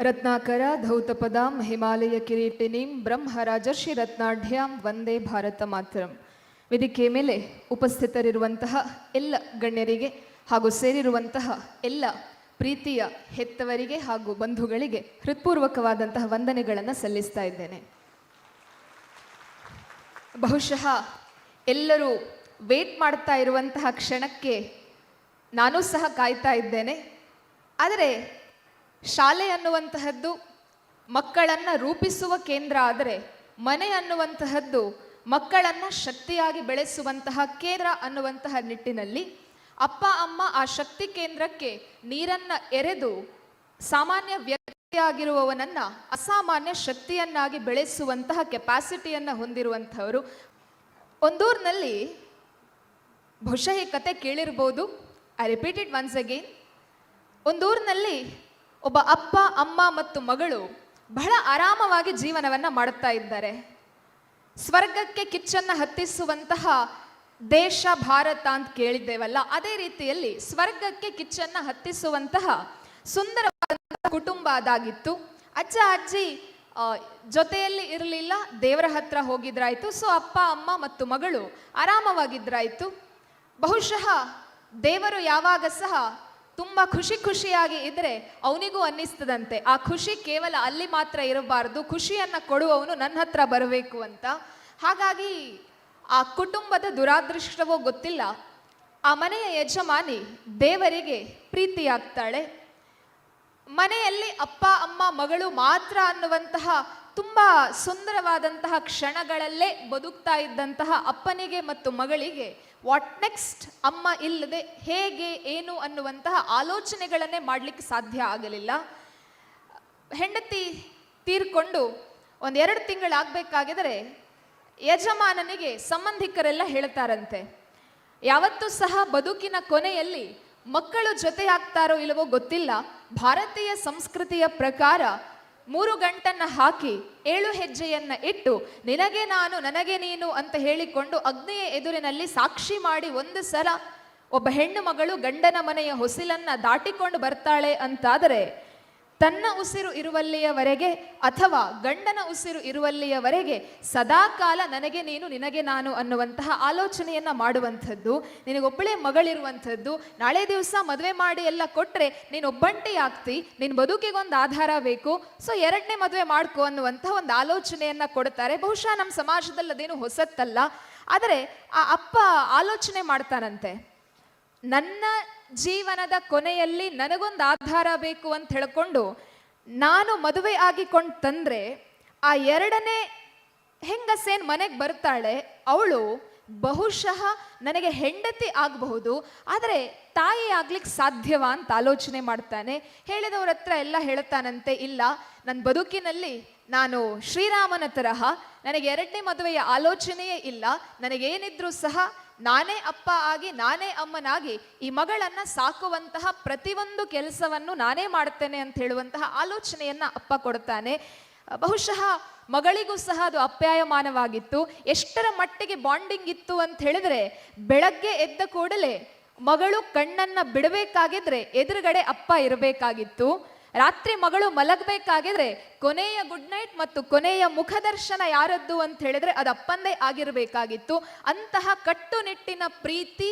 ರತ್ನಾಕರ ಧೌತಪದಾಂ ಹಿಮಾಲಯ ಕಿರೀಟಿನೀಂ ಬ್ರಹ್ಮರಾಜರ್ಷಿ ರತ್ನಾಢ್ಯಾಂ ವಂದೇ ಭಾರತ ಮಾತರಂ. ವೇದಿಕೆ ಮೇಲೆ ಉಪಸ್ಥಿತರಿರುವಂತಹ ಎಲ್ಲ ಗಣ್ಯರಿಗೆ ಹಾಗೂ ಸೇರಿರುವಂತಹ ಎಲ್ಲ ಪ್ರೀತಿಯ ಹೆತ್ತವರಿಗೆ ಹಾಗೂ ಬಂಧುಗಳಿಗೆ ಹೃತ್ಪೂರ್ವಕವಾದಂತಹ ವಂದನೆಗಳನ್ನು ಸಲ್ಲಿಸ್ತಾ ಇದ್ದೇನೆ. ಬಹುಶಃ ಎಲ್ಲರೂ ವೇಟ್ ಮಾಡ್ತಾ ಇರುವಂತಹ ಕ್ಷಣಕ್ಕೆ ನಾನು ಸಹ ಕಾಯ್ತಾ ಇದ್ದೇನೆ. ಆದರೆ ಶಾಲೆ ಅನ್ನುವಂತಹದ್ದು ಮಕ್ಕಳನ್ನು ರೂಪಿಸುವ ಕೇಂದ್ರ ಆದರೆ ಮನೆ ಅನ್ನುವಂತಹದ್ದು ಮಕ್ಕಳನ್ನು ಶಕ್ತಿಯಾಗಿ ಬೆಳೆಸುವಂತಹ ಕೇಂದ್ರ ಅನ್ನುವಂತಹ ನಿಟ್ಟಿನಲ್ಲಿ ಅಪ್ಪ, ಅಮ್ಮ ಆ ಶಕ್ತಿ ಕೇಂದ್ರಕ್ಕೆ ನೀರನ್ನು ಎರೆದು ಸಾಮಾನ್ಯ ವ್ಯಕ್ತಿಯಾಗಿರುವವನನ್ನ ಅಸಾಮಾನ್ಯ ಶಕ್ತಿಯನ್ನಾಗಿ ಬೆಳೆಸುವಂತಹ ಕೆಪಾಸಿಟಿಯನ್ನು ಹೊಂದಿರುವಂಥವರು. ಒಂದೂರಿನಲ್ಲಿ ಬಹುಶಃ ಈ ಕತೆ ಕೇಳಿರ್ಬೋದು. I repeat it once again ಒಂದೂರಿನಲ್ಲಿ ಒಬ್ಬ ಅಪ್ಪ, ಅಮ್ಮ ಮತ್ತು ಮಗಳು ಬಹಳ ಆರಾಮವಾಗಿ ಜೀವನವನ್ನು ಮಾಡುತ್ತಾ ಇದ್ದಾರೆ. ಸ್ವರ್ಗಕ್ಕೆ ಕಿಚ್ಚನ್ನು ಹತ್ತಿಸುವಂತಹ ದೇಶ ಭಾರತ ಅಂತ ಕೇಳಿದ್ದೇವಲ್ಲ, ಅದೇ ರೀತಿಯಲ್ಲಿ ಸ್ವರ್ಗಕ್ಕೆ ಕಿಚ್ಚನ್ನು ಹತ್ತಿಸುವಂತಹ ಸುಂದರವಾದಂತಹ ಕುಟುಂಬ ಅದಾಗಿತ್ತು. ಅಜ್ಜ, ಅಜ್ಜಿ ಜೊತೆಯಲ್ಲಿ ಇರಲಿಲ್ಲ, ದೇವರ ಹತ್ರ ಹೋಗಿದ್ರಾಯ್ತು. ಸೊ, ಅಪ್ಪ, ಅಮ್ಮ ಮತ್ತು ಮಗಳು ಆರಾಮವಾಗಿದ್ರಾಯ್ತು. ಬಹುಶಃ ದೇವರು ಯಾವಾಗ ಸಹ ತುಂಬ ಖುಷಿ ಖುಷಿಯಾಗಿ ಇದ್ರೆ ಅವನಿಗೂ ಅನ್ನಿಸ್ತದಂತೆ. ಆ ಖುಷಿ ಕೇವಲ ಅಲ್ಲಿ ಮಾತ್ರ ಇರಬಾರದು, ಖುಷಿಯನ್ನ ಕೊಡುವವನು ನನ್ನ ಹತ್ರ ಬರಬೇಕು ಅಂತ. ಹಾಗಾಗಿ ಆ ಕುಟುಂಬದ ದುರಾದೃಷ್ಟವೋ ಗೊತ್ತಿಲ್ಲ. ಆ ಮನೆಯ ಯಜಮಾನಿ ದೇವರಿಗೆ ಪ್ರೀತಿಯಾಗ್ತಾಳೆ. ಮನೆಯಲ್ಲಿ ಅಪ್ಪ, ಅಮ್ಮ, ಮಗಳು ಮಾತ್ರ ಅನ್ನುವಂತಹ ತುಂಬ ಸುಂದರವಾದಂತಹ ಕ್ಷಣಗಳಲ್ಲೇ ಬದುಕ್ತಾ ಇದ್ದಂತಹ ಅಪ್ಪನಿಗೆ ಮತ್ತು ಮಗಳಿಗೆ ವಾಟ್ ನೆಕ್ಸ್ಟ್ ಅಮ್ಮ ಇಲ್ಲದೆ ಹೇಗೆ, ಏನು ಅನ್ನುವಂತಹ ಆಲೋಚನೆಗಳನ್ನೇ ಮಾಡಲಿಕ್ಕೆ ಸಾಧ್ಯ ಆಗಲಿಲ್ಲ. ಹೆಂಡತಿ ತೀರ್ಕೊಂಡು ಒಂದೆರಡು ತಿಂಗಳಾಗಬೇಕಾಗಿದ್ರೆ ಯಜಮಾನನಿಗೆ ಸಂಬಂಧಿಕರೆಲ್ಲ ಹೇಳ್ತಾರಂತೆ. ಯಾವತ್ತೂ ಸಹ ಬದುಕಿನ ಕೊನೆಯಲ್ಲಿ ಮಕ್ಕಳು ಜೊತೆಯಾಗ್ತಾರೋ ಇಲ್ಲವೋ ಗೊತ್ತಿಲ್ಲ. ಭಾರತೀಯ ಸಂಸ್ಕೃತಿಯ ಪ್ರಕಾರ ಮೂರು ಗಂಟನ್ನ ಹಾಕಿ ಏಳು ಹೆಜ್ಜೆಯನ್ನ ಇಟ್ಟು, ನಿನಗೆ ನಾನು, ನನಗೆ ನೀನು ಅಂತ ಹೇಳಿಕೊಂಡು ಅಗ್ನಿಯ ಎದುರಿನಲ್ಲಿ ಸಾಕ್ಷಿ ಮಾಡಿ ಒಂದು ಸಲ, ಒಬ್ಬ ಹೆಣ್ಣು ಮಗಳು ಗಂಡನ ಮನೆಯ ಹೊಸಿಲನ್ನ ದಾಟಿಕೊಂಡು ಬರ್ತಾಳೆ ಅಂತಾದರೆ ತನ್ನ ಉಸಿರು ಇರುವಲ್ಲಿಯವರೆಗೆ ಅಥವಾ ಗಂಡನ ಉಸಿರು ಇರುವಲ್ಲಿಯವರೆಗೆ ಸದಾಕಾಲ ನನಗೆ ನೀನು, ನಿನಗೆ ನಾನು ಅನ್ನುವಂತಹ ಆಲೋಚನೆಯನ್ನು ಮಾಡುವಂಥದ್ದು, ನಿನಗೊಬ್ಬಳೇ ಮಗಳಿರುವಂಥದ್ದು, ನಾಳೆ ದಿವಸ ಮದುವೆ ಮಾಡಿ ಎಲ್ಲ ಕೊಟ್ಟರೆ ನೀನು ಒಬ್ಬಂಟಿ ಆಗ್ತಿ ನಿನ್ನ ಬದುಕಿಗೊಂದು ಆಧಾರ ಬೇಕು, ಸೊ ಎರಡನೇ ಮದುವೆ ಮಾಡ್ಕೊ ಅನ್ನುವಂಥ ಒಂದು ಆಲೋಚನೆಯನ್ನು ಕೊಡ್ತಾರೆ. ಬಹುಶಃ ನಮ್ಮ ಸಮಾಜದಲ್ಲಿ ಅದೇನು ಹೊಸತ್ತಲ್ಲ, ಆದರೆ ಆ ಅಪ್ಪ ಆಲೋಚನೆ ಮಾಡ್ತಾನಂತೆ. ನನ್ನ ಜೀವನದ ಕೊನೆಯಲ್ಲಿ ನನಗೊಂದು ಆಧಾರ ಬೇಕು ಅಂತ ಹೇಳ್ಕೊಂಡು ನಾನು ಮದುವೆ ಆಗಿಕೊಂಡು ತಂದ್ರೆ ಆ ಎರಡನೇ ಹೆಂಗಸೇನ್ ಮನೆಗೆ ಬರ್ತಾಳೆ, ಅವಳು ಬಹುಶಃ ನನಗೆ ಹೆಂಡತಿ ಆಗಬಹುದು, ಆದರೆ ತಾಯಿ ಆಗ್ಲಿಕ್ಕೆ ಸಾಧ್ಯವಾ ಅಂತ ಆಲೋಚನೆ ಮಾಡ್ತಾನೆ. ಹೇಳಿದವ್ರ ಹತ್ರ ಎಲ್ಲ ಹೇಳ್ತಾನಂತೆ, ಇಲ್ಲ ನನ್ನ ಬದುಕಿನಲ್ಲಿ ನಾನು ಶ್ರೀರಾಮನ ತರಹ ನನಗೆ ಎರಡನೇ ಮದುವೆಯ ಆಲೋಚನೆಯೇ ಇಲ್ಲ, ನನಗೇನಿದ್ರೂ ಸಹ ನಾನೇ ಅಪ್ಪ ಆಗಿ, ನಾನೇ ಅಮ್ಮನಾಗಿ ಈ ಮಗಳನ್ನ ಸಾಕುವಂತಹ ಪ್ರತಿಯೊಂದು ಕೆಲಸವನ್ನು ನಾನೇ ಮಾಡ್ತೇನೆ ಅಂತ ಹೇಳುವಂತಹ ಆಲೋಚನೆಯನ್ನ ಅಪ್ಪ ಕೊಡ್ತಾನೆ. ಬಹುಶಃ ಮಗಳಿಗೂ ಸಹ ಅದು ಅಪ್ಯಾಯಮಾನವಾಗಿತ್ತು. ಎಷ್ಟರ ಮಟ್ಟಿಗೆ ಬಾಂಡಿಂಗ್ ಇತ್ತು ಅಂತ ಹೇಳಿದ್ರೆ, ಬೆಳಗ್ಗೆ ಎದ್ದ ಕೂಡಲೇ ಮಗಳು ಕಣ್ಣನ್ನ ಬಿಡಬೇಕಾಗಿದ್ರೆ ಎದುರುಗಡೆ ಅಪ್ಪ ಇರಬೇಕಾಗಿತ್ತು. ರಾತ್ರಿ ಮಗಳು ಮಲಗಬೇಕಾಗಿದ್ರೆ ಕೊನೆಯ ಗುಡ್ ನೈಟ್ ಮತ್ತು ಕೊನೆಯ ಮುಖದರ್ಶನ ಯಾರದ್ದು ಅಂತ ಹೇಳಿದ್ರೆ ಅದು ಅಪ್ಪಂದೇ ಆಗಿರಬೇಕಾಗಿತ್ತು. ಅಂತಹ ಕಟ್ಟುನಿಟ್ಟಿನ ಪ್ರೀತಿ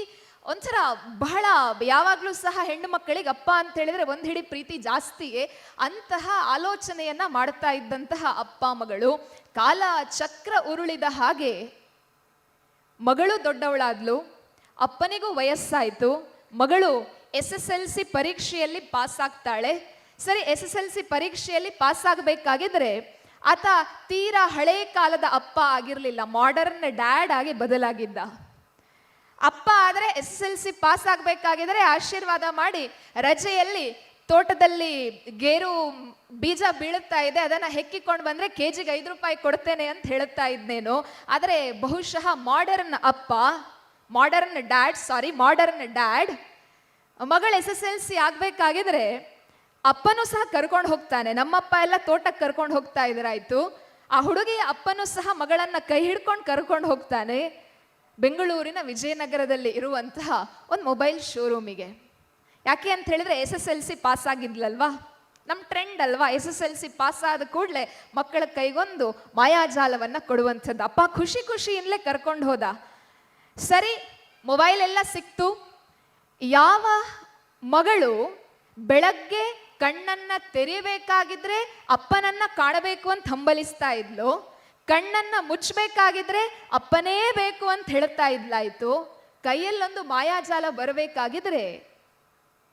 ಒಂಥರ ಬಹಳ ಯಾವಾಗಲೂ ಸಹ ಹೆಣ್ಣು ಮಕ್ಕಳಿಗೆ ಅಪ್ಪ ಅಂತ ಹೇಳಿದ್ರೆ ಒಂದು ಹಿಡಿ ಪ್ರೀತಿ ಜಾಸ್ತಿಯೇ. ಅಂತಹ ಆಲೋಚನೆಯನ್ನ ಮಾಡ್ತಾ ಇದ್ದಂತಹ ಅಪ್ಪ ಮಗಳು ಕಾಲ ಚಕ್ರ ಉರುಳಿದ ಹಾಗೆ ಮಗಳು ದೊಡ್ಡವಳಾದ್ಲು, ಅಪ್ಪನಿಗೂ ವಯಸ್ಸಾಯಿತು, ಮಗಳು ಎಸ್ ಎಸ್ ಎಲ್ ಸಿ ಪರೀಕ್ಷೆಯಲ್ಲಿ ಪಾಸ್ ಆಗ್ತಾಳೆ ಸರಿ, ಎಸ್ ಎಸ್ ಎಲ್ ಸಿ ಪರೀಕ್ಷೆಯಲ್ಲಿ ಪಾಸ್ ಆಗಬೇಕಾಗಿದ್ರೆ ಆತ ತೀರಾ ಹಳೇ ಕಾಲದ ಅಪ್ಪ ಆಗಿರಲಿಲ್ಲ ಮಾಡರ್ನ್ ಡ್ಯಾಡ್ ಆಗಿ ಬದಲಾಗಿದ್ದ. ಅಪ್ಪ ಆದರೆ S S L C pass ಆಗಬೇಕಾಗಿದ್ರೆ ಆಶೀರ್ವಾದ ಮಾಡಿ ರಜೆಯಲ್ಲಿ ತೋಟದಲ್ಲಿ ಗೇರು ಬೀಜ ಬೀಳುತ್ತಾ ಇದೆ, ಅದನ್ನು ಹೆಕ್ಕಿಕೊಂಡು ಬಂದರೆ ಕೆ ಜಿಗೆ ಐದು ರೂಪಾಯಿ ಕೊಡ್ತೇನೆ ಅಂತ ಹೇಳುತ್ತಾ ಇದ್ನೇನು. ಆದರೆ ಬಹುಶಃ ಮಾಡರ್ನ್ ಅಪ್ಪ modern dad sorry modern dad ಮಗಳು ಎಸ್ ಎಸ್ ಎಲ್ ಸಿ ಆಗ್ಬೇಕಾಗಿದ್ರೆ ಅಪ್ಪನೂ ಸಹ ಕರ್ಕೊಂಡು ಹೋಗ್ತಾನೆ. ನಮ್ಮಪ್ಪ ಎಲ್ಲ ತೋಟಕ್ಕೆ ಕರ್ಕೊಂಡು ಹೋಗ್ತಾ ಇದ್ರಾಯ್ತು. ಆ ಹುಡುಗಿಯ ಅಪ್ಪನೂ ಸಹ ಮಗಳನ್ನ ಕೈ ಹಿಡ್ಕೊಂಡು ಕರ್ಕೊಂಡು ಹೋಗ್ತಾನೆ. ಬೆಂಗಳೂರಿನ ವಿಜಯನಗರದಲ್ಲಿ ಇರುವಂತಹ ಒಂದು ಮೊಬೈಲ್ ಶೋರೂಮಿಗೆ. ಯಾಕೆ ಅಂತ ಹೇಳಿದ್ರೆ S S L C pass ಆಗಿದ್ಲಲ್ವಾ ನಮ್ಮ ಟ್ರೆಂಡ್ ಅಲ್ವಾ? S S L C pass ಆದ ಕೂಡಲೇ ಮಕ್ಕಳ ಕೈಗೊಂದು ಮಾಯಾಜಾಲವನ್ನು ಕೊಡುವಂಥದ್ದು. ಅಪ್ಪ ಖುಷಿ ಖುಷಿಯಿಂದಲೇ ಕರ್ಕೊಂಡು ಹೋದ. ಸರಿ, ಮೊಬೈಲ್ ಎಲ್ಲ ಸಿಕ್ತು. ಯಾವ ಮಗಳು ಬೆಳಗ್ಗೆ ಕಣ್ಣನ್ನ ತೆರೆಯಬೇಕಾಗಿದ್ರೆ ಅಪ್ಪನನ್ನ ಕಾಣಬೇಕು ಅಂತ ಹಂಬಲಿಸ್ತಾ ಇದ್ಲು. ಕಣ್ಣನ್ನ ಮುಚ್ಚಬೇಕಾಗಿದ್ರೆ ಅಪ್ಪನೇ ಬೇಕು ಅಂತ ಹೇಳ್ತಾ ಇದ್ಲಾಯ್ತು. ಕೈಯಲ್ಲೊಂದು ಮಾಯಾಜಾಲ ಬರಬೇಕಾಗಿದ್ರೆ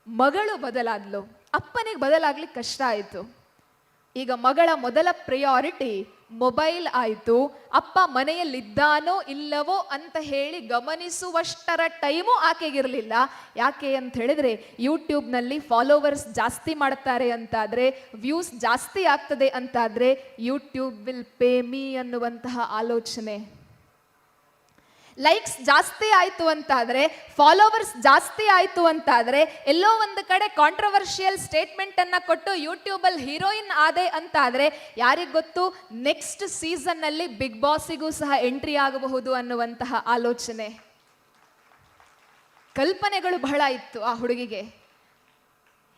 ಮಗಳು ಬದಲಾದ್ಲು. ಅಪ್ಪನಿಗೆ ಬದಲಾಗ್ಲಿಕ್ಕೆ ಕಷ್ಟ ಆಯಿತು. ಈಗ ಮಗಳ ಮೊದಲ ಪ್ರಿಯಾರಿಟಿ ಮೊಬೈಲ್ ಆಯಿತು, ಅಪ್ಪ ಮನೆಯಲ್ಲಿದ್ದಾನೋ ಇಲ್ಲವೋ ಅಂತ ಹೇಳಿ ಗಮನಿಸುವಷ್ಟರ ಟೈಮು ಆಕೆಗಿರಲಿಲ್ಲ. ಯಾಕೆ ಅಂತ ಹೇಳಿದ್ರೆ, ಯೂಟ್ಯೂಬ್ನಲ್ಲಿ ಫಾಲೋವರ್ಸ್ ಜಾಸ್ತಿ ಮಾಡ್ತಾರೆ ಅಂತಾದರೆ, ವ್ಯೂಸ್ ಜಾಸ್ತಿ ಆಗ್ತದೆ ಅಂತಾದರೆ, ಯೂಟ್ಯೂಬ್ ವಿಲ್ ಪೇ ಮೀ ಅನ್ನುವಂತಹ ಆಲೋಚನೆ. ಲೈಕ್ಸ್ ಜಾಸ್ತಿ ಆಯಿತು ಅಂತಾದರೆ ಫಾಲೋವರ್ಸ್ ಜಾಸ್ತಿ ಆಯಿತು ಅಂತಾದರೆ, ಎಲ್ಲೋ ಒಂದು ಕಡೆ ಕಾಂಟ್ರವರ್ಷಿಯಲ್ ಸ್ಟೇಟ್ಮೆಂಟನ್ನು ಕೊಟ್ಟು ಯೂಟ್ಯೂಬಲ್ಲಿ ಹೀರೋಯಿನ್ ಆದೆ ಅಂತಾದರೆ, ಯಾರಿಗ್ ಗೊತ್ತು? ನೆಕ್ಸ್ಟ್ ಸೀಸನ್ನಲ್ಲಿ ಬಿಗ್ ಬಾಸಿಗೂ ಸಹ ಎಂಟ್ರಿ ಆಗಬಹುದು ಅನ್ನುವಂತಹ ಆಲೋಚನೆ. ಕಲ್ಪನೆಗಳು ಬಹಳ ಇತ್ತು ಆ ಹುಡುಗಿಗೆ.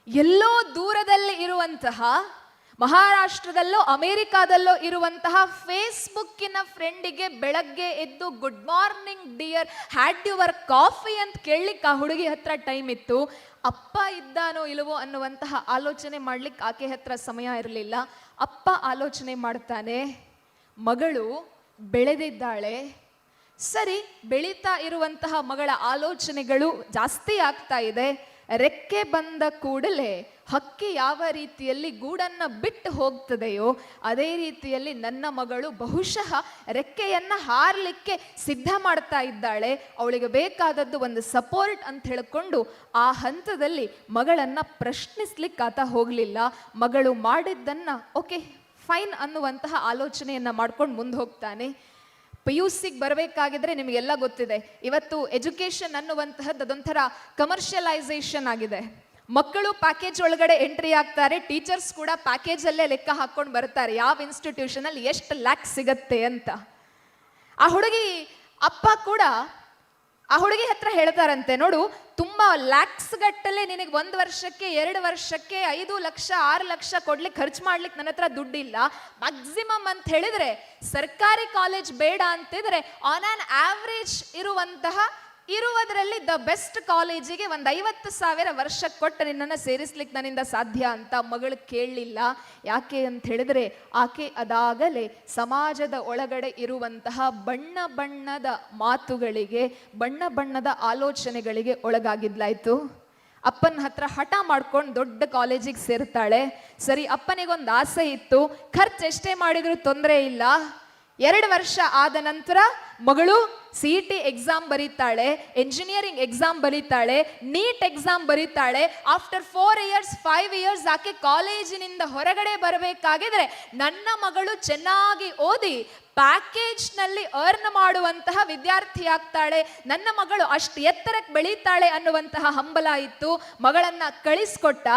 ಎಲ್ಲೋ ದೂರದಲ್ಲಿ ಇರುವಂತಹ ಮಹಾರಾಷ್ಟ್ರದಲ್ಲೋ, ಅಮೆರಿಕಾದಲ್ಲೋ ಇರುವಂತಹ ಫೇಸ್ಬುಕ್ಕಿನ ಫ್ರೆಂಡಿಗೆ ಬೆಳಗ್ಗೆ ಎದ್ದು, good morning dear, had your coffee? ಅಂತ ಕೇಳಲಿಕ್ಕೆ ಆ ಹುಡುಗಿ ಹತ್ರ ಟೈಮ್ ಇತ್ತು. ಅಪ್ಪ ಇದ್ದಾನೋ ಇಲ್ಲವೋ ಅನ್ನುವಂತಹ ಆಲೋಚನೆ ಮಾಡ್ಲಿಕ್ಕೆ ಆಕೆ ಹತ್ರ ಸಮಯ ಇರಲಿಲ್ಲ. ಅಪ್ಪ ಆಲೋಚನೆ ಮಾಡ್ತಾನೆ, ಮಗಳು ಬೆಳೆದಿದ್ದಾಳೆ. ಸರಿ, ಬೆಳೀತಾ ಇರುವಂತಹ ಮಗಳ ಆಲೋಚನೆಗಳು ಜಾಸ್ತಿ ಆಗ್ತಾ ಇದೆ. ರೆಕ್ಕೆ ಬಂದ ಕೂಡಲೇ ಹಕ್ಕಿ ಯಾವ ರೀತಿಯಲ್ಲಿ ಗೂಡನ್ನ ಬಿಟ್ಟು ಹೋಗ್ತದೆಯೋ, ಅದೇ ರೀತಿಯಲ್ಲಿ ನನ್ನ ಮಗಳು ಬಹುಶಃ ರೆಕ್ಕೆಯನ್ನ ಹಾರಲಿಕ್ಕೆ ಸಿದ್ಧ ಮಾಡ್ತಾ ಇದ್ದಾಳೆ. ಅವಳಿಗೆ ಬೇಕಾದದ್ದು ಒಂದು ಸಪೋರ್ಟ್ ಅಂತ ಹೇಳಿಕೊಂಡು ಆ ಹಂತದಲ್ಲಿ ಮಗಳನ್ನ ಪ್ರಶ್ನಿಸ್ಲಿಕ್ಕೆ ಆತ ಹೋಗಲಿಲ್ಲ. ಮಗಳು ಮಾಡಿದ್ದನ್ನ ಓಕೆ ಫೈನ್ ಅನ್ನುವಂತಹ ಆಲೋಚನೆಯನ್ನ ಮಾಡ್ಕೊಂಡು ಮುಂದೆ ಹೋಗ್ತಾನೆ. ಪಿ ಯು ಸಿಗೆ ಬರಬೇಕಾಗಿದ್ರೆ ನಿಮಗೆಲ್ಲ ಗೊತ್ತಿದೆ. ಇವತ್ತು ಎಜುಕೇಷನ್ ಅನ್ನುವಂತಹದ್ದು ಅದೊಂಥರ ಕಮರ್ಷಿಯಲೈಸೇಷನ್ ಆಗಿದೆ. ಮಕ್ಕಳು ಪ್ಯಾಕೇಜ್ ಒಳಗಡೆ ಎಂಟ್ರಿ ಆಗ್ತಾರೆ, ಟೀಚರ್ಸ್ ಕೂಡ ಪ್ಯಾಕೇಜ್ ಅಲ್ಲೇ ಲೆಕ್ಕ ಹಾಕ್ಕೊಂಡು ಬರ್ತಾರೆ, ಯಾವ ಇನ್ಸ್ಟಿಟ್ಯೂಷನ್ ಅಲ್ಲಿ ಎಷ್ಟು ಲ್ಯಾಕ್ ಸಿಗತ್ತೆ ಅಂತ. ಆ ಹುಡುಗಿ ಅಪ್ಪ ಕೂಡ ಆ ಹುಡುಗಿ ಹತ್ರ ಹೇಳ್ತಾರಂತೆ, ನೋಡು, ತುಂಬಾ ಲ್ಯಾಕ್ಸ್ ಗಟ್ಟಲೆ ನಿನಗೆ ಒಂದು ವರ್ಷಕ್ಕೆ, ಎರಡು ವರ್ಷಕ್ಕೆ ಐದು ಲಕ್ಷ, ಆರು ಲಕ್ಷ ಕೊಡ್ಲಿಕ್ಕೆ ಖರ್ಚು ಮಾಡ್ಲಿಕ್ಕೆ ನನ್ನ ಹತ್ರ ದುಡ್ಡಿಲ್ಲ. ಮ್ಯಾಕ್ಸಿಮಮ್ ಅಂತ ಹೇಳಿದ್ರೆ ಸರ್ಕಾರಿ ಕಾಲೇಜ್ ಬೇಡ ಅಂತಿದ್ರೆ ಆನ್ ಆನ್ ಆವ್ರೇಜ್ ಇರುವಂತಹ ಇರುವುದರಲ್ಲಿ ದ ಬೆಸ್ಟ್ ಕಾಲೇಜಿಗೆ ಒಂದು ಐವತ್ತು ಸಾವಿರ ವರ್ಷ ಕೊಟ್ಟು ನಿನ್ನನ್ನು ಸೇರಿಸ್ಲಿಕ್ಕೆ ನನ್ನಿಂದ ಸಾಧ್ಯ ಅಂತ ಮಗಳು ಕೇಳಲಿಲ್ಲ ಯಾಕೆ ಅಂತ ಹೇಳಿದ್ರೆ ಆಕೆ ಅದಾಗಲೇ ಸಮಾಜದ ಒಳಗಡೆ ಇರುವಂತಹ ಬಣ್ಣ ಬಣ್ಣದ ಮಾತುಗಳಿಗೆ, ಬಣ್ಣ ಬಣ್ಣದ ಆಲೋಚನೆಗಳಿಗೆ ಒಳಗಾಗಿದ್ಲಾಯ್ತು. ಅಪ್ಪನ ಹತ್ರ ಹಠ ಮಾಡ್ಕೊಂಡು ದೊಡ್ಡ ಕಾಲೇಜಿಗೆ ಸೇರ್ತಾಳೆ. ಸರಿ, ಅಪ್ಪನಿಗೊಂದು ಆಸೆ ಇತ್ತು. ಖರ್ಚು ಎಷ್ಟೇ ಮಾಡಿದ್ರು ತೊಂದರೆ ಇಲ್ಲ. ಎರಡು ವರ್ಷ ಆದ ನಂತರ ಮಗಳು ಸಿ ಟಿ ಎಕ್ಸಾಮ್ ಬರೀತಾಳೆ ಎಂಜಿನಿಯರಿಂಗ್ ಎಕ್ಸಾಮ್ ಬರೀತಾಳೆ NEET exam ಬರೀತಾಳೆ. After four years five years ಆಕೆ ಕಾಲೇಜಿನಿಂದ ಹೊರಗಡೆ ಬರಬೇಕಾಗಿದ್ರೆ ನನ್ನ ಮಗಳು ಚೆನ್ನಾಗಿ ಓದಿ ಪ್ಯಾಕೇಜ್ನಲ್ಲಿ ಅರ್ನ್ ಮಾಡುವಂತಹ ವಿದ್ಯಾರ್ಥಿ ಆಗ್ತಾಳೆ. ನನ್ನ ಮಗಳು ಅಷ್ಟು ಎತ್ತರಕ್ಕೆ ಬೆಳೀತಾಳೆ ಅನ್ನುವಂತಹ ಹಂಬಲ ಇತ್ತು. ಮಗಳನ್ನ ಕಳಿಸ್ಕೊಟ್ಟ.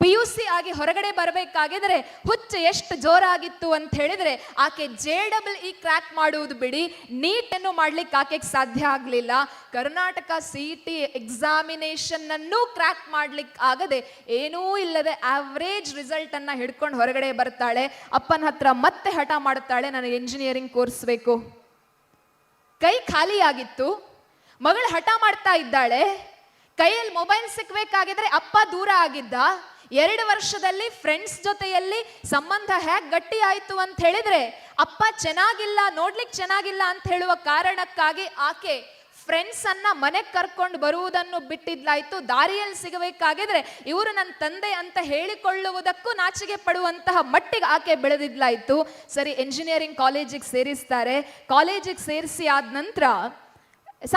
ಪಿ ಯು ಸಿ ಆಗಿ ಹೊರಗಡೆ ಬರಬೇಕಾಗಿದ್ರೆ ಹುಚ್ಚು ಎಷ್ಟು ಜೋರಾಗಿತ್ತು ಅಂತ ಹೇಳಿದ್ರೆ, ಆಕೆ ಜೆ ಡಬಲ್ ಇ ಕ್ರ್ಯಾಕ್ ಮಾಡುವುದು ಬಿಡಿ, ನೀಟನ್ನು ಮಾಡ್ಲಿಕ್ಕೆ ಆಕೆಗೆ ಸಾಧ್ಯ ಆಗಲಿಲ್ಲ. ಕರ್ನಾಟಕ ಸಿ ಟಿ ಎಕ್ಸಾಮಿನೇಷನ್ ಅನ್ನು ಕ್ರ್ಯಾಕ್ ಮಾಡ್ಲಿಕ್ಕೆ ಆಗದೆ, ಏನೂ ಇಲ್ಲದೆ ಆವ್ರೇಜ್ ರಿಸಲ್ಟ್ ಅನ್ನ ಹಿಡ್ಕೊಂಡು ಹೊರಗಡೆ ಬರ್ತಾಳೆ. ಅಪ್ಪನ ಹತ್ರ ಮತ್ತೆ ಹಠ ಮಾಡ್ತಾಳೆ ನನಗೆ ಇಂಜಿನಿಯರಿಂಗ್ ಕೋರ್ಸ್ ಬೇಕು. ಕೈ ಖಾಲಿಯಾಗಿತ್ತು. ಮಗಳು ಹಠ ಮಾಡ್ತಾ ಇದ್ದಾಳೆ. ಕೈಯಲ್ಲಿ ಮೊಬೈಲ್ ಸಿಕ್ಬೇಕಾಗಿದ್ರೆ ಅಪ್ಪ ದೂರ ಆಗಿದ್ದ. ಎರಡು ವರ್ಷದಲ್ಲಿ ಫ್ರೆಂಡ್ಸ್ ಜೊತೆಯಲ್ಲಿ ಸಂಬಂಧ ಹೇಗೆ ಗಟ್ಟಿ ಆಯ್ತು ಅಂತ ಹೇಳಿದ್ರೆ, ಅಪ್ಪ ಚೆನ್ನಾಗಿಲ್ಲ ನೋಡ್ಲಿಕ್ಕೆ ಚೆನ್ನಾಗಿಲ್ಲ ಅಂತ ಹೇಳುವ ಕಾರಣಕ್ಕಾಗಿ ಆಕೆ ಫ್ರೆಂಡ್ಸ್ ಅನ್ನ ಮನೆಗೆ ಕರ್ಕೊಂಡು ಬರುವುದನ್ನು ಬಿಟ್ಟಿದ್ಲಾಯ್ತು. ದಾರಿಯಲ್ಲಿ ಸಿಗಬೇಕಾಗಿದ್ರೆ ಇವರು ನನ್ನ ತಂದೆ ಅಂತ ಹೇಳಿಕೊಳ್ಳುವುದಕ್ಕೂ ನಾಚಿಕೆ ಪಡುವಂತಹ ಮಟ್ಟಿಗೆ ಆಕೆ ಬೆಳೆದಿದ್ಲಾಯ್ತು. ಸರಿ ಎಂಜಿನಿಯರಿಂಗ್ ಕಾಲೇಜಿಗೆ ಸೇರಿಸ್ತಾರೆ. ಕಾಲೇಜಿಗೆ ಸೇರಿಸಿ ಆದ ನಂತರ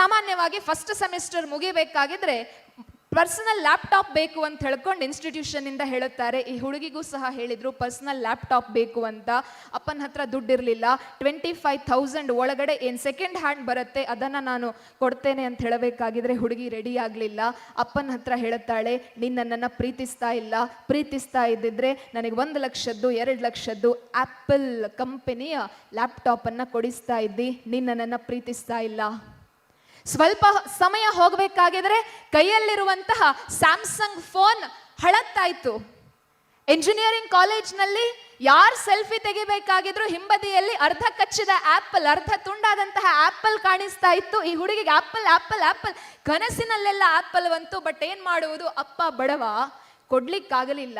ಸಾಮಾನ್ಯವಾಗಿ ಫಸ್ಟ್ ಸೆಮಿಸ್ಟರ್ ಮುಗಿಬೇಕಾಗಿದ್ರೆ ಪರ್ಸನಲ್ ಲ್ಯಾಪ್ಟಾಪ್ ಬೇಕು ಅಂತ ಹೇಳ್ಕೊಂಡು ಇನ್ಸ್ಟಿಟ್ಯೂಷನ್ ಇಂದ ಹೇಳುತ್ತಾರೆ. ಈ ಹುಡುಗಿಗೂ ಸಹ ಹೇಳಿದ್ರು ಪರ್ಸನಲ್ ಲ್ಯಾಪ್ಟಾಪ್ ಬೇಕು ಅಂತ. ಅಪ್ಪನ ಹತ್ರ ದುಡ್ಡಿರಲಿಲ್ಲ. ಟ್ವೆಂಟಿ ಫೈವ್ ಥೌಸಂಡ್ ಒಳಗಡೆ ಏನು ಸೆಕೆಂಡ್ ಹ್ಯಾಂಡ್ ಬರುತ್ತೆ, ಅದನ್ನು ನಾನು ಕೊಡ್ತೇನೆ ಅಂತ ಹೇಳಬೇಕಾಗಿದ್ರೆ ಹುಡುಗಿ ರೆಡಿ ಆಗಲಿಲ್ಲ. ಅಪ್ಪನ ಹತ್ರ ಹೇಳುತ್ತಾಳೆ ನೀನು ನನ್ನನ್ನು ಪ್ರೀತಿಸ್ತಾ ಇಲ್ಲ. ಪ್ರೀತಿಸ್ತಾ ಇದ್ದಿದ್ರೆ ನನಗೆ ಒಂದು ಲಕ್ಷದ್ದು, ಎರಡು ಲಕ್ಷದ್ದು ಆ್ಯಪಲ್ ಕಂಪನಿಯ ಲ್ಯಾಪ್ಟಾಪನ್ನು ಕೊಡಿಸ್ತಾ ಇದ್ದಿ. ನೀನು ನನ್ನನ್ನು ಪ್ರೀತಿಸ್ತಾ ಇಲ್ಲ. ಸ್ವಲ್ಪ ಸಮಯ ಹೋಗಬೇಕಾಗಿದ್ರೆ ಕೈಯಲ್ಲಿರುವಂತಹ ಸ್ಯಾಮ್ಸಂಗ್ ಫೋನ್ ಹಳತ್ತಾಯ್ತು. ಎಂಜಿನಿಯರಿಂಗ್ ಕಾಲೇಜ್ನಲ್ಲಿ ಯಾರು ಸೆಲ್ಫಿ ತೆಗಿಬೇಕಾಗಿದ್ರು ಹಿಂಬದಿಯಲ್ಲಿ ಅರ್ಧ ಕಚ್ಚಿದ ಆಪಲ್ ಅರ್ಧ ತುಂಡಾದಂತಹ ಆಪಲ್ ಕಾಣಿಸ್ತಾ ಇತ್ತು. ಈ ಹುಡುಗಿಗೆ ಆಪಲ್ ಆಪಲ್ ಆಪಲ್ ಕನಸಿನಲ್ಲೆಲ್ಲ ಆಪಲ್ ಬಂತು. ಬಟ್ ಏನು ಮಾಡುವುದು? ಅಪ್ಪ, ಬಡವ, ಕೊಡ್ಲಿಕ್ಕಾಗಲಿಲ್ಲ.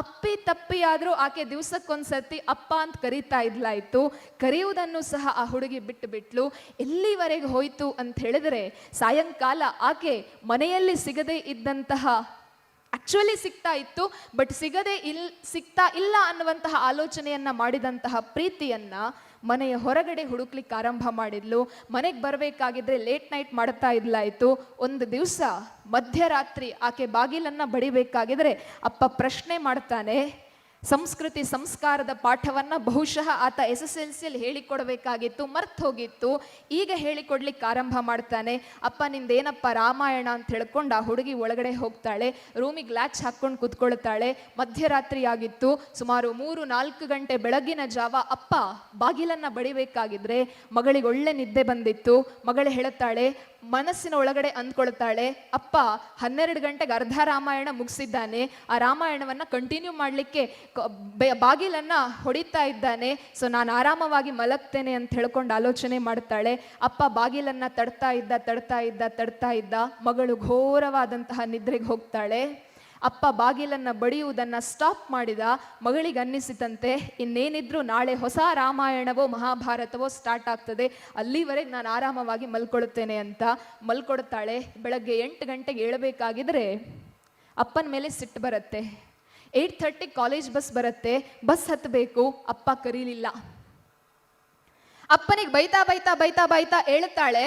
ಅಪ್ಪಿ ತಪ್ಪಿ ಆದರೂ ಆಕೆ ದಿವಸಕ್ಕೊಂದ್ಸರ್ತಿ ಅಪ್ಪ ಅಂತ ಕರೀತಾ ಇದ್ಲಾಯ್ತು. ಕರೆಯುವುದನ್ನು ಸಹ ಆ ಹುಡುಗಿ ಬಿಟ್ಟು ಬಿಟ್ಲು ಎಲ್ಲಿವರೆಗೆ ಹೋಯ್ತು ಅಂತ ಹೇಳಿದ್ರೆ ಸಾಯಂಕಾಲ ಆಕೆ ಮನೆಯಲ್ಲಿ ಸಿಗದೇ ಇದ್ದಂತಹ ಆಕ್ಚುಲಿ ಸಿಗ್ತಾ ಇತ್ತು ಬಟ್ ಸಿಗದೆ ಇಲ್, ಸಿಗ್ತಾ ಇಲ್ಲ ಅನ್ನುವಂತಹ ಆಲೋಚನೆಯನ್ನ ಮಾಡಿದಂತಹ ಪ್ರೀತಿಯನ್ನ ಮನೆಯ ಹೊರಗಡೆ ಹುಡುಕ್ಲಿಕ್ಕೆ ಆರಂಭ ಮಾಡಿದ್ಲು. ಮನೆಗೆ ಬರಬೇಕಾಗಿದ್ರೆ ಲೇಟ್ ನೈಟ್ ಮಾಡ್ತಾ ಇದ್ಲಾಯ್ತು. ಒಂದು ದಿವಸ ಮಧ್ಯರಾತ್ರಿ ಆಕೆ ಬಾಗಿಲನ್ನ ಬಡಿಬೇಕಾಗಿದ್ರೆ ಅಪ್ಪ ಪ್ರಶ್ನೆ ಮಾಡ್ತಾನೆ ಸಂಸ್ಕೃತಿ ಸಂಸ್ಕಾರದ ಪಾಠವನ್ನ ಬಹುಶಃ ಆತ ಎಸ್ ಎಸ್ ಎಲ್ ಸಿಯಲ್ಲಿ ಹೇಳಿಕೊಡ್ಬೇಕಾಗಿತ್ತು, ಮರ್ತ್ ಹೋಗಿತ್ತು. ಈಗ ಹೇಳಿಕೊಡ್ಲಿಕ್ಕೆ ಆರಂಭ ಮಾಡ್ತಾನೆ. ಅಪ್ಪ, ನಿಂದೇನಪ್ಪ ರಾಮಾಯಣ ಅಂತ ಹೇಳ್ಕೊಂಡು ಆ ಹುಡುಗಿ ಒಳಗಡೆ ಹೋಗ್ತಾಳೆ. ರೂಮಿಗೆ ಲ್ಯಾಚ್ ಹಾಕ್ಕೊಂಡು ಕುತ್ಕೊಳ್ತಾಳೆ. ಮಧ್ಯರಾತ್ರಿ ಆಗಿತ್ತು. ಸುಮಾರು ಮೂರು, ನಾಲ್ಕು ಗಂಟೆ ಬೆಳಗಿನ ಜಾವ ಅಪ್ಪ ಬಾಗಿಲನ್ನ ಬಡಿಬೇಕಾಗಿದ್ರೆ ಮಗಳಿಗೆ ಒಳ್ಳೆ ನಿದ್ದೆ ಬಂದಿತ್ತು. ಮಗಳು ಹೇಳುತ್ತಾಳೆ, ಮನಸ್ಸಿನ ಒಳಗಡೆ ಅಂದ್ಕೊಳ್ತಾಳೆ. ಅಪ್ಪ, ಹನ್ನೆರಡು ಗಂಟೆಗೆ ಅರ್ಧ ರಾಮಾಯಣ ಮುಗಿಸಿದ್ದಾನೆ. ಆ ರಾಮಾಯಣವನ್ನ ಕಂಟಿನ್ಯೂ ಮಾಡಲಿಕ್ಕೆ ಬಾಗಿಲನ್ನ ಹೊಡಿತಾ ಇದ್ದಾನೆ. ಸೊ ನಾನು ಆರಾಮವಾಗಿ ಮಲಗ್ತೇನೆ ಅಂತ ಹೇಳ್ಕೊಂಡು ಆಲೋಚನೆ ಮಾಡ್ತಾಳೆ. ಅಪ್ಪ ಬಾಗಿಲನ್ನ ತಡ್ತಾ ಇದ್ದ ತಡ್ತಾ ಇದ್ದ ತಡ್ತಾ ಇದ್ದ. ಮಗಳು ಘೋರವಾದಂತಹ ನಿದ್ರೆಗೆ ಹೋಗ್ತಾಳೆ. ಅಪ್ಪ ಬಾಗಿಲನ್ನ ಬಡಿಯುವುದನ್ನ ಸ್ಟಾಪ್ ಮಾಡಿದ. ಮಗಳಿಗೆ ಅನ್ನಿಸಿತಂತೆ, ಇನ್ನೇನಿದ್ರು ನಾಳೆ ಹೊಸ ರಾಮಾಯಣವೋ, ಮಹಾಭಾರತವೋ ಸ್ಟಾರ್ಟ್ ಆಗ್ತದೆ. ಅಲ್ಲಿವರೆಗೆ ನಾನು ಆರಾಮವಾಗಿ ಮಲ್ಕೊಳ್ತೇನೆ ಅಂತ ಮಲ್ಕೊಡ್ತಾಳೆ ಬೆಳಗ್ಗೆ ಎಂಟು ಗಂಟೆಗೆ ಏಳಬೇಕಾಗಿದ್ರೆ ಅಪ್ಪನ ಮೇಲೆ ಸಿಟ್ಟು ಬರುತ್ತೆ. ಏಯ್ಟ್ ಥರ್ಟಿ ಕಾಲೇಜ್ ಬಸ್ ಬರುತ್ತೆ ಬಸ್ ಹತ್ತಬೇಕು ಅಪ್ಪ ಕರೀಲಿಲ್ಲ. ಅಪ್ಪನಿಗೆ ಬೈತಾ ಬೈತಾ ಬೈತಾ ಬೈತಾ ಹೇಳ್ತಾಳೆ